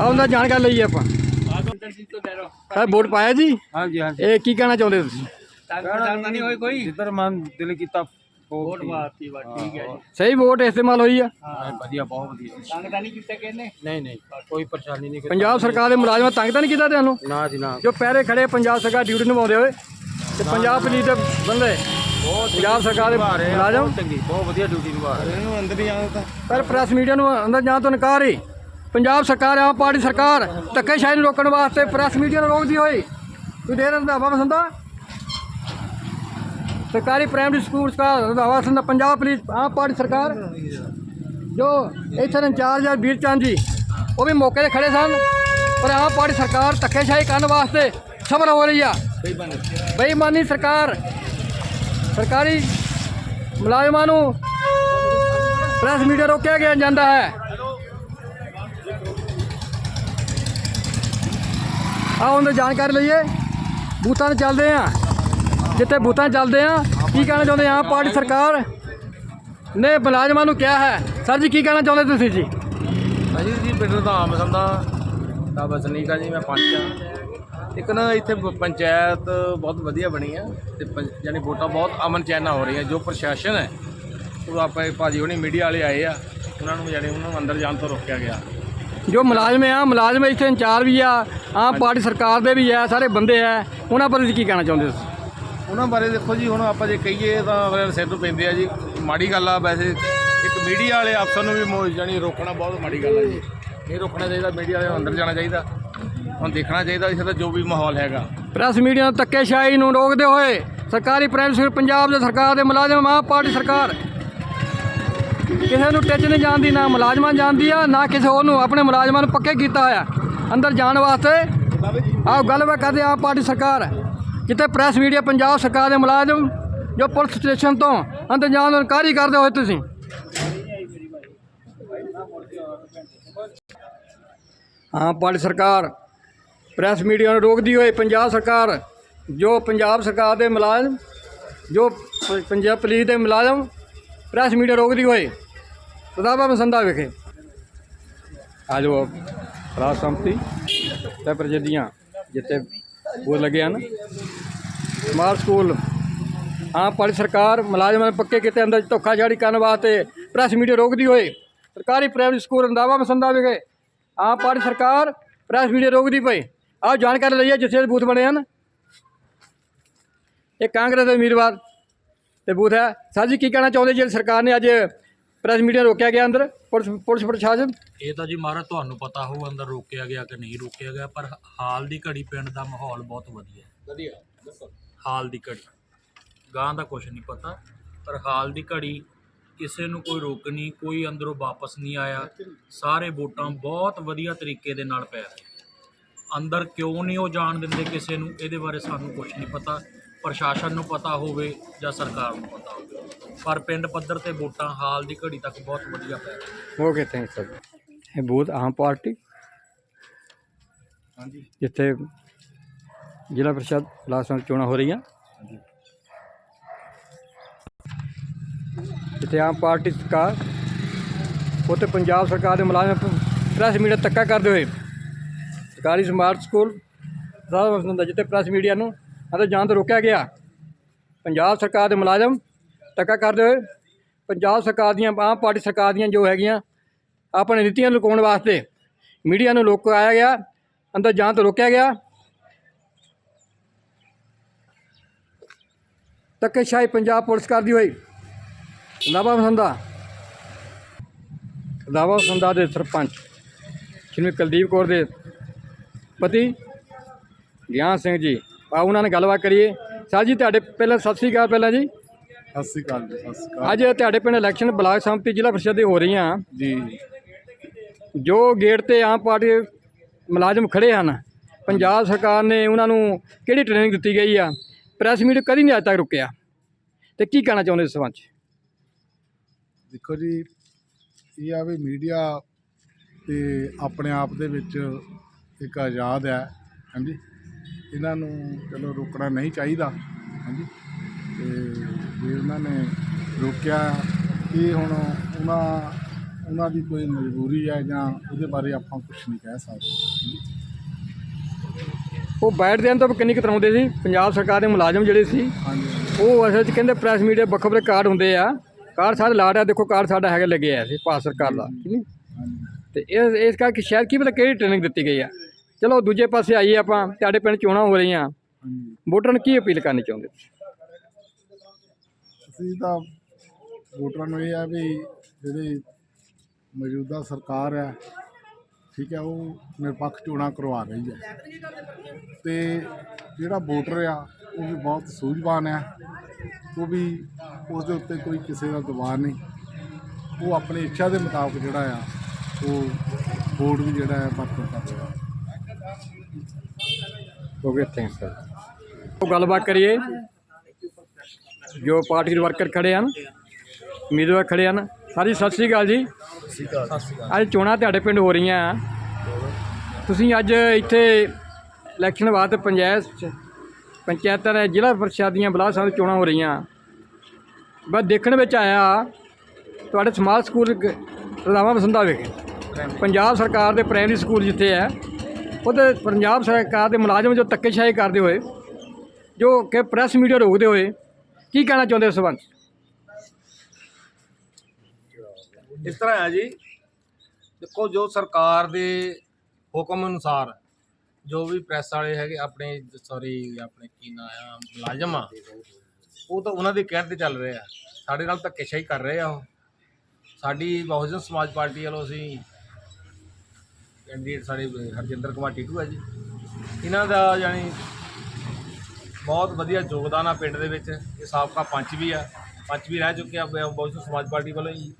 ਆਹ ਉਹਦਾ ਜਾਣਕਾਰੀ ਲਈਏ ਆਪਾਂ। ਸਰ ਵੋਟ ਪਾਇਆ ਜੀ? ਹਾਂਜੀ ਹਾਂਜੀ। ਇਹ ਕੀ ਕਹਿਣਾ ਚਾਹੁੰਦੇ ਤੁਸੀਂ? ਨਹੀਂ ਹੋਈ ਕੋਈ। ਜਿੱਧਰ ਮਨ ਦਿਲ ਕੀਤਾ ਵੋਟ ਮਾਰਤੀ ਵਾ ਠੀਕ ਹੈ ਸਹੀ ਵੋਟ ਇਸਤੇਮਾਲ ਹੋਈ ਆ? ਵਧੀਆ ਬਹੁਤ ਵਧੀਆ ਤੰਗਦਾ ਨਹੀਂ ਕੀਤਾ ਕਹਿੰਦੇ ਨਹੀਂ ਨਹੀਂ ਕੋਈ ਪਰੇਸ਼ਾਨੀ ਨਹੀਂ ਪੰਜਾਬ ਸਰਕਾਰ ਦੇ ਮੁਲਾਜ਼ਮਾਂ ਤੰਗ ਤਾਂ ਨਹੀਂ ਕੀਤਾ ਤੁਹਾਨੂੰ? ਨਾ ਜੀ ਨਾ। ਜੋ ਪਹਿਰੇ ਖੜੇ ਪੰਜਾਬ ਸਰਕਾਰ ਡਿਊਟੀ ਨਿਭਾਉਂਦੇ ਹੋਏ ਤੇ ਪੰਜਾਬ ਪੁਲਿਸ ਦੇ ਬੰਦੇ ਪੰਜਾਬ ਸਰਕਾਰ ਦੇ ਮੁਲਾਜ਼ਮ। ਚੰਗੀ ਬਹੁਤ ਵਧੀਆ ਡਿਊਟੀ ਨਿਭਾ ਰਹੇ ਇਹਨੂੰ ਅੰਦਰ ਹੀ ਆਉਂਦਾ ਤਾਂ। ਪਰ ਪ੍ਰੈਸ ਮੀਡੀਆ ਨੂੰ ਅੰਦਰ ਜਾਣ ਤੋਂ ਇਨਕਾਰ ਹੀ। ਪੰਜਾਬ ਸਰਕਾਰ ਆਮ ਪਾਰਟੀ ਸਰਕਾਰ ਧੱਕੇਸ਼ਾਹੀ ਨੂੰ ਰੋਕਣ ਵਾਸਤੇ ਪ੍ਰੈਸ ਮੀਡੀਆ ਨੂੰ ਰੋਕਦੀ ਹੋਈ। ਤੂੰ ਦੇ ਰੰਧਾਵਾ ਬਸੰਦਾ ਸਰਕਾਰੀ ਪ੍ਰਾਇਮਰੀ ਸਕੂਲ ਦਾ ਰੰਧਾਵਾ ਬਸੰਦਾ ਪੰਜਾਬ ਪੁਲਿਸ, ਆਮ ਪਾਰਟੀ ਸਰਕਾਰ, ਜੋ ਇੱਥੇ ਦੇ ਇੰਚਾਰਜ ਆ ਵੀਰ ਚੰਦ ਜੀ, ਉਹ ਵੀ ਮੌਕੇ ਤੇ ਖੜੇ ਸਨ, ਪਰ ਆਮ ਪਾਰਟੀ ਸਰਕਾਰ ਧੱਕੇਸ਼ਾਹੀ ਕਰਨ ਵਾਸਤੇ ਸਫਲ ਹੋ ਰਹੀ ਆ। ਬੇਈਮਾਨੀ ਸਰਕਾਰ, ਸਰਕਾਰੀ ਮੁਲਾਜ਼ਮਾਂ ਨੂੰ ਪ੍ਰੈਸ ਮੀਡੀਆ ਰੋਕਿਆ ਗਿਆ ਜਾਂਦਾ ਹੈ। ਆਓ ਉਹਦੀ ਜਾਣਕਾਰੀ ਲਈਏ, ਬੂਥਾਂ ਤੇ ਚੱਲਦੇ ਆ ਜਿੱਥੇ ਬੂਥਾਂ 'ਤੇ ਚੱਲਦੇ ਆ ਕੀ ਕਹਿਣਾ ਚਾਹੁੰਦੇ ਆ ਪਾਰਟੀ ਸਰਕਾਰ? ਨੇ ਮੁਲਾਜ਼ਮਾਂ ਨੂੰ ਕਿਹਾ ਹੈ। ਸਰ ਜੀ ਕੀ ਕਹਿਣਾ ਚਾਹੁੰਦੇ ਤੁਸੀਂ ਜੀ? ਅਜੀ ਜੀ ਪਿੰਡ ਦਾ ਆਮ ਸੰਦਾ ਦਾ ਵਸਨੀਕ ਆ ਜੀ ਮੈਂ ਪੰਚ ਆ। ਇੱਕ ਨਾ ਇੱਥੇ ਪੰਚਾਇਤ ਬਹੁਤ ਵਧੀਆ ਬਣੀ ਆ ਤੇ ਯਾਨੀ ਵੋਟਾਂ ਬਹੁਤ ਅਮਨ ਚੈਨ ਹੋ ਰਹੀਆਂ। ਜੋ ਪ੍ਰਸ਼ਾਸਨ ਹੈ ਉਹ ਆਪਾਂ ਭਾਜੀ ਹੁਣੀ ਮੀਡੀਆ ਵਾਲੇ ਆਏ ਆ। ਉਹਨਾਂ ਨੂੰ ਯਾਨੀ ਉਹਨਾਂ ਨੂੰ ਅੰਦਰ ਜਾਣ ਤੋਂ ਰੋਕਿਆ ਗਿਆ। ਜੋ ਮੁਲਾਜ਼ਮ ਆ ਮੁਲਾਜ਼ਮ ਇੱਥੇ ਇੰਚਾਰਜ ਵੀ ਆ ਆਮ ਪਾਰਟੀ ਸਰਕਾਰ ਦੇ ਵੀ ਆ ਸਾਰੇ ਬੰਦੇ ਆ। ਉਹਨਾਂ ਬਾਰੇ ਕੀ ਕਹਿਣਾ ਚਾਹੁੰਦੇ ਤੁਸੀਂ ਉਹਨਾਂ ਬਾਰੇ ਦੇਖੋ ਜੀ, ਹੁਣ ਆਪਾਂ ਜੇ ਕਹੀਏ ਤਾਂ ਅਗਲੇ ਸਿਰ ਤੋਂ ਪੈਂਦੇ ਆ ਜੀ। ਮਾੜੀ ਗੱਲ ਆ, ਵੈਸੇ ਇੱਕ ਮੀਡੀਆ ਵਾਲੇ ਅਫਸਰ ਨੂੰ ਵੀ ਮੋ- ਯਾਨੀ ਰੋਕਣਾ ਬਹੁਤ ਮਾੜੀ ਗੱਲ ਆ ਜੀ। ਨਹੀਂ ਰੋਕਣਾ ਚਾਹੀਦਾ, ਮੀਡੀਆ ਵਾਲੇ ਨੂੰ ਅੰਦਰ ਜਾਣਾ ਚਾਹੀਦਾ। ਹੁਣ ਦੇਖਣਾ ਚਾਹੀਦਾ ਇੱਥੇ ਤਾਂ ਜੋ ਵੀ ਮਾਹੌਲ ਹੈਗਾ। ਪ੍ਰੈਸ ਮੀਡੀਆ ਨੂੰ ਧੱਕੇਸ਼ਾਹੀ ਨੂੰ ਰੋਕਦੇ ਹੋਏ ਸਰਕਾਰੀ ਪ੍ਰਾਇਮਰੀ ਪੰਜਾਬ ਦੇ ਸਰਕਾਰ ਦੇ ਮੁਲਾਜ਼ਮ ਆਪ ਪਾਰਟੀ ਸਰਕਾਰ। ਕਿਸੇ ਨੂੰ ਟਿੱਚ ਨਹੀਂ ਜਾਂਦੀ, ਨਾ ਮੁਲਾਜ਼ਮਾਂ ਜਾਂਦੀ ਆ, ਨਾ ਕਿਸੇ ਹੋਰ ਨੂੰ ਆਪਣੇ ਮੁਲਾਜ਼ਮਾਂ ਨੂੰ ਪੱਕੇ ਕੀਤਾ ਹੋਇਆ। ਅੰਦਰ ਜਾਣ ਵਾਸਤੇ ਆਹ ਗੱਲਬਾਤ ਕਰਦੇ ਆਮ ਪਾਰਟੀ ਸਰਕਾਰ। ਜਿੱਥੇ ਪ੍ਰੈਸ ਮੀਡੀਆ ਪੰਜਾਬ ਸਰਕਾਰ ਦੇ ਮੁਲਾਜ਼ਮ ਜੋ ਪੁਲਿਸ ਸਟੇਸ਼ਨ ਤੋਂ ਅੰਦਰ ਜਾਣ ਨੂੰ ਇਨਕਾਰੀ ਕਰਦੇ ਹੋਏ ਤੁਸੀਂ। ਆਮ ਪਾਰਟੀ ਸਰਕਾਰ ਪ੍ਰੈਸ ਮੀਡੀਆ ਨੂੰ ਰੋਕਦੀ ਹੋਈ, ਪੰਜਾਬ ਸਰਕਾਰ ਜੋ ਪੰਜਾਬ ਸਰਕਾਰ ਦੇ ਮੁਲਾਜ਼ਮ, ਜੋ ਪੰਜਾਬ ਪੁਲਿਸ ਦੇ ਮੁਲਾਜ਼ਮ ਪ੍ਰੈਸ ਮੀਡੀਆ ਰੋਕਦੀ ਹੋਈ ਸਦਾਬਾ ਮਸੰਦਾ ਵਿਖੇ। ਅੱਜ ਉਹ ਰਾਜ ਸੰਪਤੀ ਤੇ ਪ੍ਰਜਦੀਆਂ ਜਿੱਥੇ ਉਹ ਲੱਗੇ ਹਨ। Smart school. ਆਮ ਪਾਰਟੀ ਸਰਕਾਰ ਮੁਲਾਜ਼ਮਾਂ ਨੂੰ ਪੱਕੇ ਕੀਤੇ ਅੰਦਰ ਧੋਖਾਧੜੀ ਕਰਨ ਵਾਸਤੇ। ਪ੍ਰੈਸ ਮੀਡੀਆ ਰੋਕਦੀ ਹੋਏ। ਸਰਕਾਰੀ ਪ੍ਰਾਇਮਰੀ ਸਕੂਲ ਰੰਦਾਵਾ ਮਸੰਦਾ ਵਿਖੇ। ਆਮ ਪਾਰਟੀ ਸਰਕਾਰ ਪ੍ਰੈਸ ਮੀਡੀਆ ਰੋਕਦੀ ਪਈ। ਆਹ ਜਾਣਕਾਰੀ ਲਈਏ ਜਿੱਥੇ ਦੇ ਬੂਥ ਬਣੇ ਹਨ। ਇਹ ਕਾਂਗਰਸ ਦੇ ਉਮੀਦਵਾਰ ਤੇ ਬੂਥ ਹੈ। ਸਰ ਜੀ, ਕੀ ਕਹਿਣਾ ਚਾਹੁੰਦੇ ਜੀ? ਸਰਕਾਰ ਨੇ ਅੱਜ ਪ੍ਰੈਸ ਮੀਡੀਆ ਰੋਕਿਆ ਗਿਆ ਅੰਦਰ ਪੁਲਿਸ ਪੁਲਿਸ ਪ੍ਰਸ਼ਾਸਨ? ਇਹ ਤਾਂ ਜੀ ਮਹਾਰਾਜ ਤੁਹਾਨੂੰ ਪਤਾ ਹੋਊ ਅੰਦਰ ਰੋਕਿਆ ਗਿਆ ਕਿ ਨਹੀਂ ਰੋਕਿਆ ਗਿਆ ਪਰ ਹਾਲ ਦੀ ਘੜੀ ਪਿੰਡ ਦਾ ਮਾਹੌਲ ਬਹੁਤ ਵਧੀਆ ਹੈ। ਵਧੀਆ ਹਾਲ ਦੀ ਘੜੀ। ਗਾਂ ਦਾ ਕੁਝ ਨਹੀਂ ਪਤਾ ਪਰ ਹਾਲ ਦੀ ਘੜੀ ਕਿਸੇ ਨੂੰ ਕੋਈ ਰੋਕ ਨਹੀਂ ਕੋਈ ਅੰਦਰੋਂ ਵਾਪਸ ਨਹੀਂ ਆਇਆ। ਸਾਰੇ ਵੋਟਾਂ ਬਹੁਤ ਵਧੀਆ ਤਰੀਕੇ ਦੇ ਨਾਲ ਪੈ ਰਹੇ ਅੰਦਰ ਕਿਉਂ ਨਹੀਂ ਉਹ ਜਾਣ ਦਿੰਦੇ ਕਿਸੇ ਨੂੰ ਇਹਦੇ ਬਾਰੇ ਸਾਨੂੰ ਕੁਝ ਨਹੀਂ ਪਤਾ। ਪ੍ਰਸ਼ਾਸਨ ਨੂੰ ਪਤਾ ਹੋਵੇ ਜਾਂ ਸਰਕਾਰ ਨੂੰ ਪਤਾ ਹੋਵੇ। ਪਰ ਪਿੰਡ ਪੱਧਰ ਤੇ ਵੋਟਾਂ ਹਾਲ ਦੀ ਘੜੀ ਤੱਕ ਬਹੁਤ ਵਧੀਆ ਪੈ ਰਹੀਆਂ ਓਕੇ ਥੈਂਕ ਸਰ ਇਹ ਬੂਥ ਆਮ ਪਾਰਟੀ? ਹਾਂਜੀ। ਜਿੱਥੇ ਜ਼ਿਲ੍ਹਾ ਪ੍ਰੀਸ਼ਦ ਲਾਸਾਂ ਚੋਣਾਂ ਹੋ ਰਹੀਆਂ? ਜਿੱਥੇ ਆਮ ਪਾਰਟੀ ਸਰਕਾਰ ਉੱਥੇ ਪੰਜਾਬ ਸਰਕਾਰ ਦੇ ਮੁਲਾਜ਼ਮ ਪ੍ਰੈਸ ਮੀਡੀਆ ਧੱਕਾ ਕਰਦੇ ਹੋਏ ਸਰਕਾਰੀ ਸਮਾਰਟ ਸਕੂਲ ਸਾਰਾ ਹੁੰਦਾ ਜਿੱਥੇ ਪ੍ਰੈਸ ਮੀਡੀਆ ਨੂੰ ਅਤੇ ਜਾਣ ਤੋਂ ਰੋਕਿਆ ਗਿਆ। ਪੰਜਾਬ ਸਰਕਾਰ ਦੇ ਮੁਲਾਜ਼ਮ ਧੱਕਾ ਕਰਦੇ ਹੋਏ ਪੰਜਾਬ ਸਰਕਾਰ ਦੀਆਂ, ਆਮ ਪਾਰਟੀ ਸਰਕਾਰ ਦੀਆਂ ਜੋ ਹੈਗੀਆਂ, ਆਪਣੇ ਨੀਤੀਆਂ ਨੂੰ ਲੁਕਾਉਣ ਵਾਸਤੇ ਮੀਡੀਆ ਨੂੰ ਲੋਕ ਆਇਆ ਗਿਆ, ਅੰਦਰ ਜਾਣ ਤੋਂ ਰੋਕਿਆ ਗਿਆ। ਧੱਕੇਸ਼ਾਹੀ ਪੰਜਾਬ ਪੁਲਿਸ ਕਰਦੀ ਹੋਈ। ਲਾਭਾ ਮਸੰਦਾ ਲਾਭਾ ਮਸੰਦਾ ਦੇ ਸਰਪੰਚ ਸ਼੍ਰੀ ਕੁਲਦੀਪ ਕੌਰ ਦੇ ਪਤੀ ਗਿਆਨ ਸਿੰਘ ਜੀ। ਆ ਉਹਨਾਂ ਨਾਲ ਗੱਲਬਾਤ ਕਰੀਏ। ਸਰ ਜੀ ਤੁਹਾਡੇ ਪਹਿਲਾਂ ਸਤਿ ਸ੍ਰੀ ਅਕਾਲ ਪਹਿਲਾਂ ਜੀ। ਸਤਿ ਸ਼੍ਰੀ ਅਕਾਲ ਜੀ ਸਤਿ ਸ਼੍ਰੀ ਅਕਾਲ। ਅੱਜ ਤੁਹਾਡੇ ਪਿੰਡ ਇਲੈਕਸ਼ਨ ਬਲਾਕ ਸੰਮਤੀ ਜ਼ਿਲ੍ਹਾ ਪ੍ਰੀਸ਼ਦ ਦੀ ਹੋ ਰਹੀਆਂ ਜੀ। ਜੋ ਗੇਟ ਤੇ ਆਮ ਪਾਰਟੀ ਮੁਲਾਜ਼ਮ ਖੜੇ ਹਨ ਪੰਜਾਬ ਸਰਕਾਰ ਨੇ ਉਹਨਾਂ ਨੂੰ ਕਿਹੜੀ ਟ੍ਰੇਨਿੰਗ ਦਿੱਤੀ ਗਈ ਆ? ਪ੍ਰੈਸ ਮੀਟ ਕਦੀ ਨਹੀਂ ਅੱਜ ਤੱਕ ਰੁਕਿਆ। ਤੇ ਕੀ ਕਹਿਣਾ ਚਾਹੁੰਦੇ ਇਸ ਸੰਬੰਧ ਦੇਖੋ ਜੀ ਇਹ ਆ ਵੀ ਮੀਡੀਆ ਤੇ ਆਪਣੇ ਆਪ ਦੇ ਵਿੱਚ ਇੱਕ ਆਜ਼ਾਦ ਹੈ ਹਾਂਜੀ। ਇਹਨਾਂ ਨੂੰ ਚਲੋ ਰੋਕਣਾ ਨਹੀਂ ਚਾਹੀਦਾ ਹਾਂਜੀ। ਤੇ ਜੇ ਉਹਨਾਂ ਨੇ ਰੋਕਿਆ ਇਹ ਹੁਣ ਉਹਨਾਂ ਉਹਨਾਂ ਦੀ ਕੋਈ ਮਜਬੂਰੀ ਹੈ ਜਾਂ ਉਹਦੇ ਬਾਰੇ ਆਪਾਂ ਕੁਝ ਨਹੀਂ ਕਹਿ ਸਕਦੇ। ਉਹ ਬੈਠਦੇ ਹਨ ਤਾਂ ਕਿੰਨੀ ਕਤਰਾਉਂਦੇ ਸੀ? ਪੰਜਾਬ ਸਰਕਾਰ ਦੇ ਮੁਲਾਜ਼ਮ ਜਿਹੜੇ ਸੀ ਹਾਂਜੀ। ਉਹ ਅਸਲ 'ਚ ਕਹਿੰਦੇ ਪ੍ਰੈਸ ਮੀਡੀਆ ਵੱਖੋ ਵੱਖਰੇ ਕਾਰਡ ਹੁੰਦੇ ਆ। ਕਾਰਡ ਸਾਰੇ ਲਾਟ ਆ ਦੇਖੋ ਕਾਰਡ ਸਾਡਾ ਹੈਗਾ ਲੱਗਿਆ ਆ ਸੀ ਭਾਰਤ ਸਰਕਾਰ ਦਾ ਠੀਕ ਨਹੀਂ? ਤੇ ਇਹ ਇਸ ਕਰਕੇ ਸ਼ਾਇਦ ਕੀ ਪਤਾ ਕਿਹੜੀ ਟ੍ਰੇਨਿੰਗ ਦਿੱਤੀ ਗਈ ਆ? ਚਲੋ ਦੂਜੇ ਪਾਸੇ ਆਈਏ ਆਪਾਂ ਤੁਹਾਡੇ ਪਿੰਡ ਚੋਣਾਂ ਹੋ ਰਹੀਆਂ। ਹਾਂਜੀ। ਵੋਟਰਾਂ ਨੂੰ ਕੀ ਅਪੀਲ ਕਰਨੀ ਚਾਹੁੰਦੇ ਅਸੀਂ ਤਾਂ ਵੋਟਰਾਂ ਨੂੰ ਇਹ ਆ ਵੀ ਜਿਹੜੀ ਮੌਜੂਦਾ ਸਰਕਾਰ ਹੈ ਠੀਕ ਹੈ ਉਹ ਨਿਰਪੱਖ ਚੋਣਾਂ ਕਰਵਾ ਰਹੀ ਹੈ ਤੇ ਜਿਹੜਾ ਵੋਟਰ ਆ ਉਹ ਵੀ ਬਹੁਤ ਸੂਝਵਾਨ ਆ। ਉਹ ਵੀ ਉਸ ਦੇ ਉੱਤੇ ਕੋਈ ਕਿਸੇ ਦਾ ਦਬਾਅ ਨਹੀਂ। ਉਹ ਆਪਣੀ ਇੱਛਾ ਦੇ ਮੁਤਾਬਕ ਜਿਹੜਾ ਆ ਉਹ ਵੋਟ ਵੀ ਜਿਹੜਾ ਹੈ ਪਰਤ ਕਰ ਰਿਹਾ ਓਕੇ ਥੈਂਕਸ ਸਰ। ਉਹ ਗੱਲਬਾਤ ਕਰੀਏ। ਜੋ ਪਾਰਟੀ ਦੇ ਵਰਕਰ ਖੜੇ ਹਨ, ਉਮੀਦਵਾਰ ਖੜੇ ਹਨ। ਸਾਰੀ ਸਤਿ ਸ੍ਰੀ ਅਕਾਲ ਜੀ। ਅੱਜ ਚੋਣਾਂ ਤੁਹਾਡੇ ਪਿੰਡ ਹੋ ਰਹੀਆਂ। ਤੁਸੀਂ ਅੱਜ ਇੱਥੇ ਇਲੈਕਸ਼ਨ ਬਾਅਦ ਪੰਚਾਇਤ ਪੰਚਾਇਤਾਂ ਦੇ ਜ਼ਿਲ੍ਹਾ ਪਰਿਸ਼ਦ ਦੀਆਂ ਬਲਾਕ ਸਾਹਿਬ ਚੋਣਾਂ ਹੋ ਰਹੀਆਂ। ਬਸ ਦੇਖਣ ਵਿੱਚ ਆਇਆ, ਤੁਹਾਡੇ ਸਮਾਲ ਸਕੂਲ ਗ- ਬਸੰਦਾ ਵਿਖੇ। ਪੰਜਾਬ ਸਰਕਾਰ ਦੇ ਪ੍ਰਾਇਮਰੀ ਸਕੂਲ ਜਿੱਥੇ ਹੈ ਉਹਦੇ ਪੰਜਾਬ ਸਰਕਾਰ ਦੇ ਮੁਲਾਜ਼ਮ ਜੋ ਧੱਕੇਸ਼ਾਹੀ ਕਰਦੇ ਹੋਏ, ਜੋ ਕਿ ਪ੍ਰੈਸ ਮੀਡੀਆ ਰੋਕਦੇ ਹੋਏ, ਕੀ ਕਹਿਣਾ ਚਾਹੁੰਦੇ ਇਸ ਸੰਬੰਧ ਇਸ ਤਰ੍ਹਾਂ ਹੈ ਜੀ, ਦੇਖੋ ਜੋ ਸਰਕਾਰ ਦੇ ਹੁਕਮ ਅਨੁਸਾਰ ਜੋ ਵੀ ਪ੍ਰੈਸ ਵਾਲੇ ਹੈਗੇ, ਆਪਣੇ ਸੌਰੀ ਆਪਣੇ ਕੀ ਨਾਂ ਆ, ਮੁਲਾਜ਼ਮ ਆ, ਉਹ ਤਾਂ ਉਹਨਾਂ ਦੇ ਕਹਿਣ ਤੇ ਚੱਲ ਰਹੇ ਆ। ਸਾਡੇ ਨਾਲ ਧੱਕੇਸ਼ਾਹੀ ਕਰ ਰਹੇ ਆ ਉਹ। ਸਾਡੀ ਬਹੁਜਨ ਸਮਾਜ ਪਾਰਟੀ ਵੱਲੋਂ ਅਸੀਂ ਕੈਂਡੀਡੇਟ ਸਾਡੇ ਹਰਜਿੰਦਰ ਕੁਮਾਰ ਟੀਟੂ ਹੈ ਜੀ। ਇਹਨਾਂ ਦਾ ਯਾਨੀ ਬਹੁਤ ਵਧੀਆ ਯੋਗਦਾਨ ਆ ਪਿੰਡ ਦੇ ਵਿੱਚ। ਇਹ ਸਾਬਕਾ ਪੰਚ ਵੀ ਆ, ਪੰਚ ਵੀ ਰਹਿ ਚੁੱਕੇ ਆ ਬਹੁਜਨ ਸਮਾਜ ਪਾਰਟੀ ਵੱਲੋਂ ਜੀ।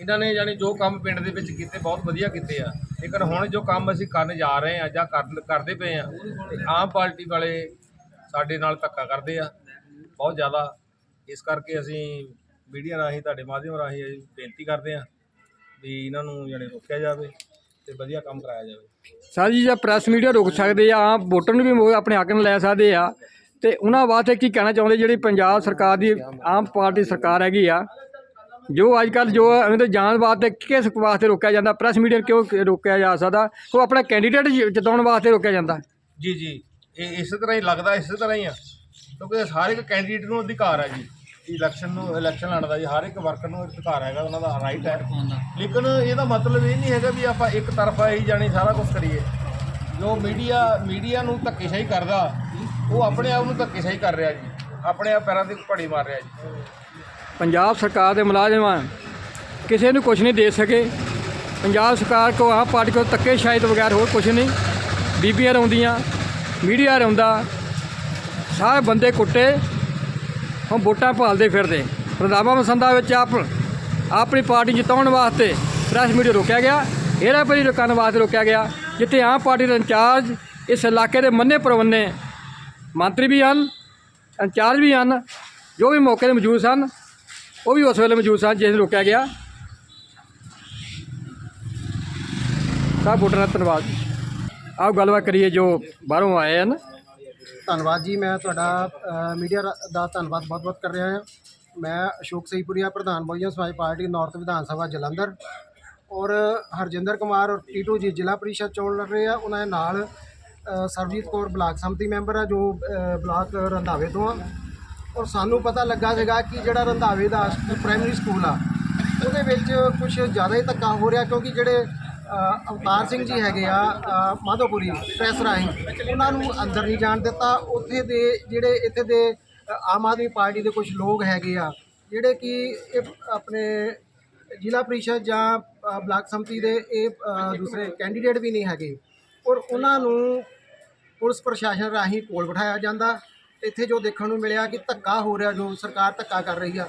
ਇਹਨਾਂ ਨੇ ਯਾਨੀ ਜੋ ਕੰਮ ਪਿੰਡ ਦੇ ਵਿੱਚ ਕੀਤੇ, ਬਹੁਤ ਵਧੀਆ ਕੀਤੇ ਆ। ਲੇਕਿਨ ਹੁਣ ਜੋ ਕੰਮ ਅਸੀਂ ਕਰਨ ਜਾ ਰਹੇ ਆ ਜਾਂ ਕਰ- ਕਰਦੇ ਪਏ ਆ, ਤੇ ਆਮ ਪਾਰਟੀ ਵਾਲੇ ਸਾਡੇ ਨਾਲ ਧੱਕਾ ਕਰਦੇ ਆ। ਬਹੁਤ ਜ਼ਿਆਦਾ। ਇਸ ਕਰਕੇ ਅਸੀਂ ਮੀਡੀਆ ਰਾਹੀਂ, ਤੁਹਾਡੇ ਮਾਧਿਅਮ ਰਾਹੀਂ ਅਸੀਂ ਬੇਨਤੀ ਕਰਦੇ ਆ ਵੀ ਇਹਨਾਂ ਨੂੰ ਯਾਨੀ ਰੋਕਿਆ ਜਾਵੇ। ਤੇ ਵਧੀਆ ਕੰਮ ਕਰਾਇਆ ਜਾਵੇ। ਸਰ ਜੀ ਜੇ ਪ੍ਰੈਸ ਮੀਡੀਆ ਰੋਕ ਸਕਦੇ ਆ ਆਮ ਵੋਟਰ ਨੂੰ ਵੀ ਆਪਣੇ ਹੱਕ ਨੂੰ ਲੈ ਸਕਦੇ ਆ। ਤੇ ਉਹਨਾਂ ਵਾਸਤੇ ਕੀ ਕਹਿਣਾ ਚਾਹੁੰਦੇ ਜਿਹੜੀ ਪੰਜਾਬ ਸਰਕਾਰ ਦੀ ਆਮ ਪਾਰਟੀ ਸਰਕਾਰ ਹੈਗੀ ਆ? ਜੋ ਅੱਜ ਕੱਲ ਜੋ ਇਹਦੇ ਜਾਣ ਵਾਸਤੇ ਕਿਸ ਵਾਸਤੇ ਰੋਕਿਆ ਜਾਂਦਾ? ਪ੍ਰੈਸ ਮੀਡੀਆ ਕਿਉਂ ਰੋਕਿਆ ਜਾ ਸਕਦਾ? ਉਹ ਆਪਣਾ ਕੈਂਡੀਡੇਟ ਜਿਤਾਉਣ ਵਾਸਤੇ ਰੋਕਿਆ ਜਾਂਦਾ। ਜੀ ਜੀ। ਇਹ ਇਸੇ ਤਰ੍ਹਾਂ ਹੀ ਲੱਗਦਾ ਇਸੇ ਤਰ੍ਹਾਂ ਹੀ ਆ। ਕਿਉਂਕਿ ਹਰ ਇੱਕ ਕੈਂਡੀਡੇਟ ਨੂੰ ਅਧਿਕਾਰ ਹੈ ਜੀ। ਇਲੈਕਸ਼ਨ ਨੂੰ ਇਲੈਕਸ਼ਨ ਲੜਨ ਦਾ ਜੀ ਹਰ ਇੱਕ ਵਰਕਰ ਨੂੰ ਅਧਿਕਾਰ ਹੈਗਾ ਉਹਨਾਂ ਦਾ ਰਾਈਟ ਹੈ। ਲੇਕਿਨ ਇਹਦਾ ਮਤਲਬ ਇਹ ਨਹੀਂ ਹੈਗਾ ਵੀ ਆਪਾਂ ਇੱਕ ਤਰਫਾ ਹੀ ਜਾਣੀ ਸਾਰਾ ਕੁਝ ਕਰੀਏ। ਜੋ ਮੀਡੀਆ ਮੀਡੀਆ ਨੂੰ ਧੱਕੇਸ਼ਾਹੀ ਕਰਦਾ ਉਹ ਆਪਣੇ ਆਪ ਨੂੰ ਧੱਕੇਸ਼ਾਹੀ ਕਰ ਰਿਹਾ ਜੀ। ਆਪਣੇ ਆਪ ਪੈਰਾਂ ਦੀ ਘੜੀ ਮਾਰ ਰਿਹਾ ਜੀ। ਪੰਜਾਬ ਸਰਕਾਰ ਦੇ ਮੁਲਾਜ਼ਮ ਕਿਸੇ ਨੂੰ ਕੁਝ ਨਹੀਂ ਦੇ ਸਕੇ। ਪੰਜਾਬ ਸਰਕਾਰ ਕੋ ਆਮ ਪਾਰਟੀ ਕੋ ਧੱਕੇ ਸ਼ਾਇਦ ਬਗੈਰ ਹੋਰ ਕੁਝ ਨਹੀਂ। ਬੀਬੀਆਂ ਰੋਂਦੀਆਂ ਮੀਡੀਆ ਰੋਂਦਾ ਸਾਰੇ ਬੰਦੇ ਕੁੱਟੇ। ਹੁਣ ਵੋਟਾਂ ਭਾਲਦੇ ਫਿਰਦੇ। ਰੰਧਾਵਾ ਮਸੰਦਾ ਵਿੱਚ ਆਪ ਆਪਣੀ ਪਾਰਟੀ ਜਿਤਾਉਣ ਵਾਸਤੇ ਪ੍ਰੈਸ ਮੀਡੀਆ ਰੋਕਿਆ ਗਿਆ। ਇਹਦਾ ਪਰੀ ਰੁਕਣ ਵਾਸਤੇ ਰੋਕਿਆ ਗਿਆ, ਜਿੱਥੇ ਆਮ ਪਾਰਟੀ ਦੇ ਇੰਚਾਰਜ ਇਸ ਇਲਾਕੇ ਦੇ ਮੰਨੇ ਪ੍ਰਵੰਨੇ ਮੰਤਰੀ ਵੀ ਹਨ, ਇੰਚਾਰਜ ਵੀ ਹਨ, ਜੋ ਵੀ ਮੌਕੇ ਤੇ ਮੌਜੂਦ ਸਨ, ਉਹ ਵੀ ਉਸ ਵੇਲੇ ਮੌਜੂਦ ਸਨ ਜਿਸ ਨੂੰ ਰੋਕਿਆ ਗਿਆ। ਸਭ ਵੋਟਰਾਂ ਦਾ ਧੰਨਵਾਦ। ਆਓ ਗੱਲਬਾਤ ਕਰੀਏ ਜੋ ਬਾਹਰੋਂ ਆਏ ਹਨ। ਧੰਨਵਾਦ ਜੀ। ਮੈਂ ਤੁਹਾਡਾ ਮੀਡੀਆ ਰਾ- ਦਾ ਧੰਨਵਾਦ ਬਹੁਤ-ਬਹੁਤ ਕਰ ਰਿਹਾ ਹਾਂ। ਮੈਂ ਅਸ਼ੋਕ ਸਈਪੁਰੀਆ ਪ੍ਰਧਾਨ ਬਹੁਜਨ ਸਮਾਜ ਪਾਰਟੀ ਨਾਰਥ ਵਿਧਾਨ ਸਭਾ ਜਲੰਧਰ। ਔਰ ਹਰਜਿੰਦਰ ਕੁਮਾਰ ਔਰ ਟੀਟੂ ਜੀ ਜ਼ਿਲ੍ਹਾ ਪ੍ਰੀਸ਼ਦ ਚੋਣ ਲੜ ਰਹੇ ਆ। ਉਹਨਾਂ ਦੇ ਨਾਲ ਅ, ਸਰਬਜੀਤ ਕੌਰ ਬਲਾਕ ਸੰਮਤੀ ਮੈਂਬਰ ਆ ਜੋ ਬਲਾਕ ਰੰਧਾਵੇ ਤੋਂ ਆ। ਔਰ ਸਾਨੂੰ ਪਤਾ ਲੱਗਾ ਸੀਗਾ ਕਿ ਜਿਹੜਾ ਰੰਧਾਵੇ ਦਾ ਪ੍ਰਾਇਮਰੀ ਸਕੂਲ ਆ ਉਹਦੇ ਵਿੱਚ ਕੁਝ ਜ਼ਿਆਦਾ ਹੀ ਧੱਕਾ ਹੋ ਰਿਹਾ ਕਿਉਂਕਿ ਜਿਹੜੇ ਅਵਤਾਰ ਸਿੰਘ ਜੀ ਹੈਗੇ ਆ ਮਾਧੋਪੁਰੀ ਪ੍ਰੈਸ ਰਾਹੀਂ। ਉਹਨਾਂ ਨੂੰ ਅੰਦਰ ਨਹੀਂ ਜਾਣ ਦਿੱਤਾ। ਉੱਥੇ ਦੇ ਜਿਹੜੇ ਇੱਥੇ ਦੇ ਆਮ ਆਦਮੀ ਪਾਰਟੀ ਦੇ ਕੁਝ ਲੋਕ ਹੈਗੇ ਆ, ਜਿਹੜੇ ਕਿ ਇਹ ਆਪਣੇ ਜ਼ਿਲ੍ਹਾ ਪ੍ਰੀਸ਼ਦ ਜਾਂ ਬਲਾਕ ਸੰਮਤੀ ਦੇ ਇਹ ਦੂਸਰੇ ਕੈਂਡੀਡੇਟ ਵੀ ਨਹੀਂ ਹੈਗੇ। ਔਰ ਉਹਨਾਂ ਨੂੰ ਪੁਲਿਸ ਪ੍ਰਸ਼ਾਸਨ ਰਾਹੀਂ ਕੋਲ ਬਿਠਾਇਆ ਜਾਂਦਾ। ਇੱਥੇ ਜੋ ਦੇਖਣ ਨੂੰ ਮਿਲਿਆ ਕਿ ਧੱਕਾ ਹੋ ਰਿਹਾ, ਜੋ ਸਰਕਾਰ ਧੱਕਾ ਕਰ ਰਹੀ ਆ।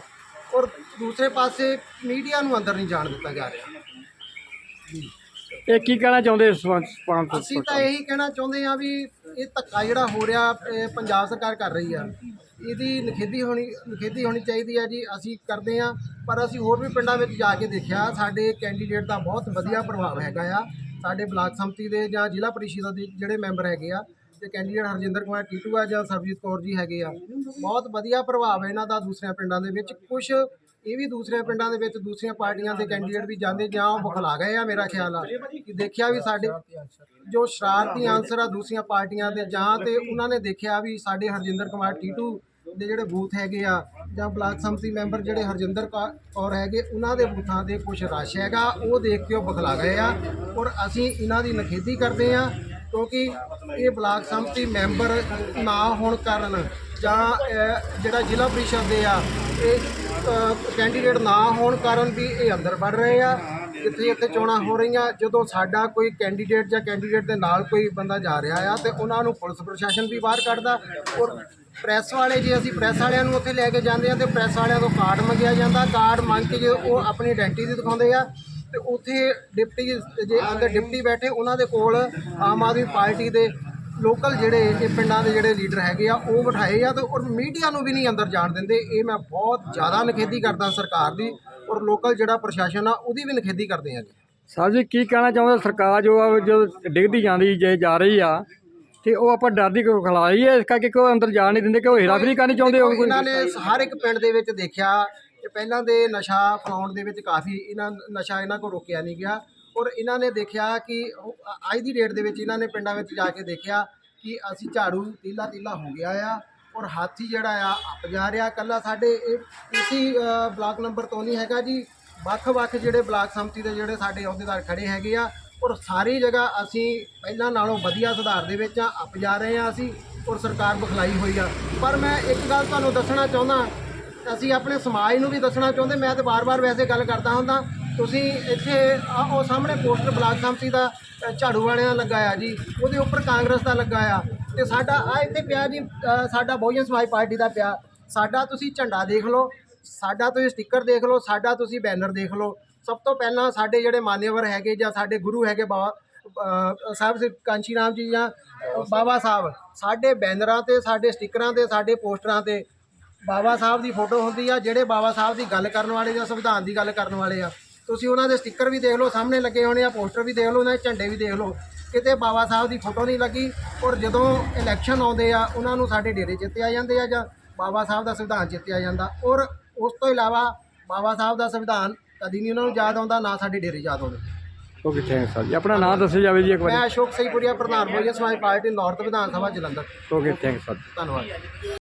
ਔਰ ਦੂਸਰੇ ਪਾਸੇ ਮੀਡੀਆ ਨੂੰ ਅੰਦਰ ਨਹੀਂ ਜਾਣ ਦਿੱਤਾ ਜਾ ਰਿਹਾ। ਇਹ ਕੀ ਕਹਿਣਾ ਚਾਹੁੰਦੇ ਇਸ ਸੰਬੰਧ- ਸੰਬੰਧ ਵਿੱਚ? ਅਸੀਂ ਤਾਂ ਇਹੀ ਕਹਿਣਾ ਚਾਹੁੰਦੇ ਆ ਵੀ ਇਹ ਧੱਕਾ ਜਿਹੜਾ ਹੋ ਰਿਹਾ, ਇਹ ਪੰਜਾਬ ਸਰਕਾਰ ਕਰ ਰਹੀ ਆ ਇਹਦੀ ਨਿਖੇਧੀ ਹੋਣੀ ਨਿਖੇਧੀ ਹੋਣੀ ਚਾਹੀਦੀ ਹੈ ਜੀ, ਅਸੀਂ ਕਰਦੇ ਆ ਪਰ ਅਸੀਂ ਹੋਰ ਵੀ ਪਿੰਡਾਂ ਵਿੱਚ ਜਾ ਕੇ ਦੇਖਿਆ, ਸਾਡੇ ਕੈਂਡੀਡੇਟ ਦਾ ਬਹੁਤ ਵਧੀਆ ਪ੍ਰਭਾਵ ਹੈਗਾ ਆ ਸਾਡੇ ਬਲਾਕ ਸੰਮਤੀ ਦੇ ਜਾਂ ਜ਼ਿਲ੍ਹਾ ਪਰਿਸ਼ਦ ਦੇ ਜਿਹੜੇ ਮੈਂਬਰ ਹੈਗੇ ਆ, ਤੇ ਕੈਂਡੀਡੇਟ ਹਰਜਿੰਦਰ ਕੁਮਾਰ ਟੀਟੂ ਆ ਜਾਂ ਸਰਬਜੀਤ ਕੌਰ ਜੀ ਹੈਗੇ ਆ, ਬਹੁਤ ਵਧੀਆ ਪ੍ਰਭਾਵ ਹੈ ਇਹਨਾਂ ਦਾ ਦੂਸਰਿਆਂ ਪਿੰਡਾਂ ਦੇ ਵਿੱਚ ਕੁਝ ਇਹ ਵੀ ਦੂਸਰੇ ਪਿੰਡਾਂ ਦੇ ਵਿੱਚ ਦੂਸਰੀਆਂ ਪਾਰਟੀਆਂ ਦੇ ਕੈਂਡੀਡੇਟ ਵੀ ਜਾਂਦੇ ਜਾਂ ਉਹ ਬਖਲਾ ਗਏ ਆ ਮੇਰਾ ਖਿਆਲ ਆ। ਕਿ ਦੇਖਿਆ ਵੀ ਸਾਡੇ ਜੋ ਸ਼ਰਾਰਤੀ ਆਂਸਰ ਆ ਦੂਸਰੀਆਂ ਪਾਰਟੀਆਂ ਦੇ ਜਾਂ ਤੇ ਉਹਨਾਂ ਨੇ ਦੇਖਿਆ ਵੀ ਸਾਡੇ ਹਰਜਿੰਦਰ ਕੁਮਾਰ ਟੀਟੂ ਦੇ ਜਿਹੜੇ ਬੂਥ ਹੈਗੇ ਆ ਜਾਂ ਬਲਾਕ ਸੰਮਤੀ ਮੈਂਬਰ ਜਿਹੜੇ ਹਰਜਿੰਦਰ ਕੌ- ਕੌਰ ਹੈਗੇ, ਉਹਨਾਂ ਦੇ ਬੂਥਾਂ ਦੇ ਕੁਝ ਰਸ਼ ਹੈਗਾ, ਉਹ ਦੇਖ ਕੇ ਉਹ ਬਖਲਾ ਗਏ ਆ ਔਰ ਅਸੀਂ ਇਹਨਾਂ ਦੀ ਨਿਖੇਧੀ ਕਰਦੇ ਆ ਕਿਉਂਕਿ ਇਹ ਬਲਾਕ ਸੰਮਤੀ ਮੈਂਬਰ ਨਾ ਹੋਣ ਕਾਰਨ ਜਾਂ ਜਿਹੜਾ ਜ਼ਿਲ੍ਹਾ ਪ੍ਰੀਸ਼ਦ ਦੇ ਆ, ਇਹ ਕੈਂਡੀਡੇਟ ਨਾ ਹੋਣ ਕਾਰਨ ਵੀ ਇਹ ਅੰਦਰ ਵੜ ਰਹੇ ਆ, ਜਿੱਥੇ ਇੱਥੇ ਚੋਣਾਂ ਹੋ ਰਹੀਆਂ, ਜਦੋਂ ਸਾਡਾ ਕੋਈ ਕੈਂਡੀਡੇਟ ਜਾਂ ਕੈਂਡੀਡੇਟ ਦੇ ਨਾਲ ਕੋਈ ਬੰਦਾ ਜਾ ਰਿਹਾ ਆ, ਤੇ ਉਹਨਾਂ ਨੂੰ ਪੁਲਿਸ ਪ੍ਰਸ਼ਾਸਨ ਵੀ ਬਾਹਰ ਕੱਢਦਾ, ਔਰ ਪ੍ਰੈਸ ਵਾਲੇ ਜੇ ਅਸੀਂ ਪ੍ਰੈਸ ਵਾਲਿਆਂ ਨੂੰ ਉੱਥੇ ਲੈ ਕੇ ਜਾਂਦੇ ਆ, ਤੇ ਪ੍ਰੈਸ ਵਾਲਿਆਂ ਤੋਂ ਕਾਰਡ ਮੰਗਿਆ ਜਾਂਦਾ ਕਾਰਡ ਮੰਗ ਕੇ ਜੇ ਉਹ ਆਪਣੀ ਆਇਡੈਂਟੀ ਦਿਖਾਉਂਦੇ ਆ, ਤੇ ਉੱਥੇ ਡਿਪਟੀ, ਜੇ ਅੰਦਰ ਡਿਪਟੀ ਬੈਠੇ, ਉਹਨਾਂ ਦੇ ਕੋਲ ਆਮ ਆਦਮੀ ਪਾਰਟੀ ਦੇ ਲੋਕਲ ਜਿਹੜੇ ਇਹ ਪਿੰਡਾਂ ਦੇ ਜਿਹੜੇ ਲੀਡਰ ਹੈਗੇ ਆ ਉਹ ਬਿਠਾਏ ਆ ਤੇ ਔਰ ਮੀਡੀਆ ਨੂੰ ਵੀ ਨਹੀਂ ਅੰਦਰ ਜਾਣ ਦਿੰਦੇ। ਇਹ ਮੈਂ ਬਹੁਤ ਜ਼ਿਆਦਾ ਨਿਖੇਧੀ ਕਰਦਾ ਸਰਕਾਰ ਦੀ ਔਰ ਲੋਕਲ ਜਿਹੜਾ ਪ੍ਰਸ਼ਾਸਨ ਆ ਉਹਦੀ ਵੀ ਨਿਖੇਧੀ ਕਰਦੇ ਆ ਜੀ। ਸਾਹਿਬ ਜੀ ਕੀ ਕਹਿਣਾ ਚਾਹੁੰਦੇ ਸਰਕਾਰ ਜੋ ਆ ਜੋ ਡਿੱਗਦੀ ਜਾਂਦੀ ਜੇ ਜਾ ਰਹੀ ਆ ਤੇ ਉਹ ਆਪਾਂ ਡਰਦੀ ਕਿਉਂ ਖਲਾ ਰਹੀ ਹੈ ਇਸ ਕਰਕੇ ਕਿ ਉਹ ਅੰਦਰ ਜਾਣ ਨਹੀਂ ਦਿੰਦੇ ਕਿ ਉਹ ਹੇਰਾਫੇਰੀ ਕਰਨੀ ਚਾਹੁੰਦੇ ਹੋ ਇਹਨਾਂ ਨੇ ਹਰ ਇੱਕ ਪਿੰਡ ਦੇ ਵਿੱਚ ਦੇਖਿਆ ਕਿ ਪਹਿਲਾਂ ਦੇ ਨਸ਼ਾ ਫਲਾਉਣ ਦੇ ਵਿੱਚ ਕਾਫੀ ਇਹਨਾਂ ਨਸ਼ਾ ਇਹਨਾਂ ਕੋਲ ਰੋਕਿਆ ਨਹੀਂ ਗਿਆ। ਔਰ ਇਹਨਾਂ ਨੇ ਦੇਖਿਆ ਕਿ ਉਹ ਅੱਜ ਦੀ ਡੇਟ ਦੇ ਵਿੱਚ ਇਹਨਾਂ ਨੇ ਪਿੰਡਾਂ ਵਿੱਚ ਜਾ ਕੇ ਦੇਖਿਆ ਕਿ ਅਸੀਂ ਝਾੜੂ ਤੀਲਾ ਤੀਲਾ ਹੋ ਗਿਆ ਆ ਔਰ ਹਾਥੀ ਜਿਹੜਾ ਆ ਅੱਪ ਜਾ ਰਿਹਾ। ਕੱਲਾ ਸਾਡੇ ਇਹ ਇਸੀ ਅ, ਬਲਾਕ ਨੰਬਰ ਤੋਂ ਨਹੀਂ ਹੈਗਾ ਜੀ। ਵੱਖ-ਵੱਖ ਜਿਹੜੇ ਬਲਾਕ ਸੰਮਤੀ ਦੇ ਜਿਹੜੇ ਸਾਡੇ ਅਹੁਦੇਦਾਰ ਖੜੇ ਹੈਗੇ ਆ ਔਰ ਸਾਰੀ ਜਗ੍ਹਾ ਅਸੀਂ ਪਹਿਲਾਂ ਨਾਲੋਂ ਵਧੀਆ ਸੁਧਾਰ ਦੇ ਵਿੱਚ ਆ ਅੱਪ ਜਾ ਰਹੇ ਆ ਅਸੀਂ ਔਰ ਸਰਕਾਰ ਬਖਲਾਈ ਹੋਈ ਆ। ਪਰ ਮੈਂ ਇੱਕ ਗੱਲ ਤੁਹਾਨੂੰ ਦੱਸਣਾ ਚਾਹੁੰਦਾ ਅਸੀਂ ਆਪਣੇ ਸਮਾਜ ਨੂੰ ਵੀ ਦੱਸਣਾ ਚਾਹੁੰਦੇ ਮੈਂ ਤੇ ਬਾਰ-ਬਾਰ ਵੈਸੇ ਗੱਲ ਕਰਦਾ ਹੁੰਦਾ ਤੁਸੀਂ ਇੱਥੇ ਆਹ ਉਹ ਸਾਹਮਣੇ ਪੋਸਟਰ ਬਲਾਕ ਸੰਮਤੀ ਦਾ ਅ, ਝਾੜੂ ਵਾਲਿਆਂ ਦਾ ਲੱਗਾ ਆ ਜੀ। ਉਹਦੇ ਉੱਪਰ ਕਾਂਗਰਸ ਦਾ ਲੱਗਾ ਆ ਤੇ ਸਾਡਾ ਆ ਇੱਥੇ ਪਿਆ ਜੀ ਅ, ਸਾਡਾ ਬਹੁਜਨ ਸਮਾਜ ਪਾਰਟੀ ਦਾ ਪਿਆ। ਸਾਡਾ ਤੁਸੀਂ ਝੰਡਾ ਦੇਖ ਲਓ ਸਾਡਾ ਤੁਸੀਂ ਸਟicker ਦੇਖ ਲਓ ਸਾਡਾ ਤੁਸੀਂ ਬੈਨਰ ਦੇਖ ਲਓ। ਸਭ ਤੋਂ ਪਹਿਲਾਂ ਸਾਡੇ ਜਿਹੜੇ ਮਾਨਯਵਰ ਹੈਗੇ ਜਾਂ ਸਾਡੇ ਗੁਰੂ ਹੈਗੇ ਬਾਬਾ ਅ, ਸਾਹਿਬ ਸਿੰਘ ਕਾਂਚੀ ਰਾਮ ਜੀ ਜਾਂ ਅ, ਬਾਬਾ ਸਾਹਿਬ ਸਾਡੇ ਬੈਨਰਾਂ ਤੇ ਸਾਡੇ ਸਟickਰਾਂ ਤੇ ਸਾਡੇ ਪੋਸਟਰਾਂ ਤੇ ਬਾਬਾ ਸਾਹਿਬ ਦੀ ਫੋਟੋ ਹੁੰਦੀ ਆ ਜਿਹੜੇ ਬਾਬਾ ਸਾਹਿਬ ਦੀ ਗੱਲ ਕਰਨ ਵਾਲੇ ਜਾਂ ਸੰਵਿਧਾਨ ਦੀ ਗੱਲ ਕਰਨ ਵਾਲੇ ਆ। ਤੁਸੀਂ ਉਹਨਾਂ ਦੇ ਸਟicker ਵੀ ਦੇਖ ਲਓ ਸਾਹਮਣੇ ਲੱਗੇ ਹੋਣੇ ਆ ਪੋਸਟਰ ਵੀ ਦੇਖ ਲਓ ਉਹਨਾਂ ਦੇ ਝੰਡੇ ਵੀ ਦੇਖ ਲਓ। ਕਿਤੇ ਬਾਬਾ ਸਾਹਿਬ ਦੀ ਫੋਟੋ ਨਹੀਂ ਲੱਗੀ ਔਰ ਜਦੋਂ ਇਲੈਕਸ਼ਨ ਆਉਂਦੇ ਆ ਉਹਨਾਂ ਨੂੰ ਸਾਡੇ ਡੇਰੇ ਜਿੱਤੇ ਜਾਂਦੇ ਆ ਜਾਂ ਬਾਬਾ ਸਾਹਿਬ ਦਾ ਸੰਵਿਧਾਨ ਜਿੱਤਿਆ ਜਾਂਦਾ। ਔਰ ਉਸ ਤੋਂ ਇਲਾਵਾ ਬਾਬਾ ਸਾਹਿਬ ਦਾ ਸੰਵਿਧਾਨ ਕਦੀ ਨਹੀਂ ਉਹਨਾਂ ਨੂੰ ਯਾਦ ਆਉਂਦਾ ਨਾ ਸਾਡੇ ਡੇਰੇ ਯਾਦ ਆਉਂਦੇ। ਓਕੇ ਥੈਂਕਸ ਸਰ ਜੀ? ਆਪਣਾ ਨਾਮ ਦੱਸਿਆ ਜਾਵੇ ਜੀ ਇੱਕ ਮੈਂ ਵਾਰੀ ਅਸ਼ੋਕ ਸਈਪੁਰੀਆ ਪ੍ਰਧਾਨ ਬੋਜਨ ਸਮਾਜ ਪਾਰਟੀ ਨਾਰਥ ਵਿਧਾਨ ਸਭਾ ਜਲੰਧਰ। Okay thanks sir? ਧੰਨਵਾਦ।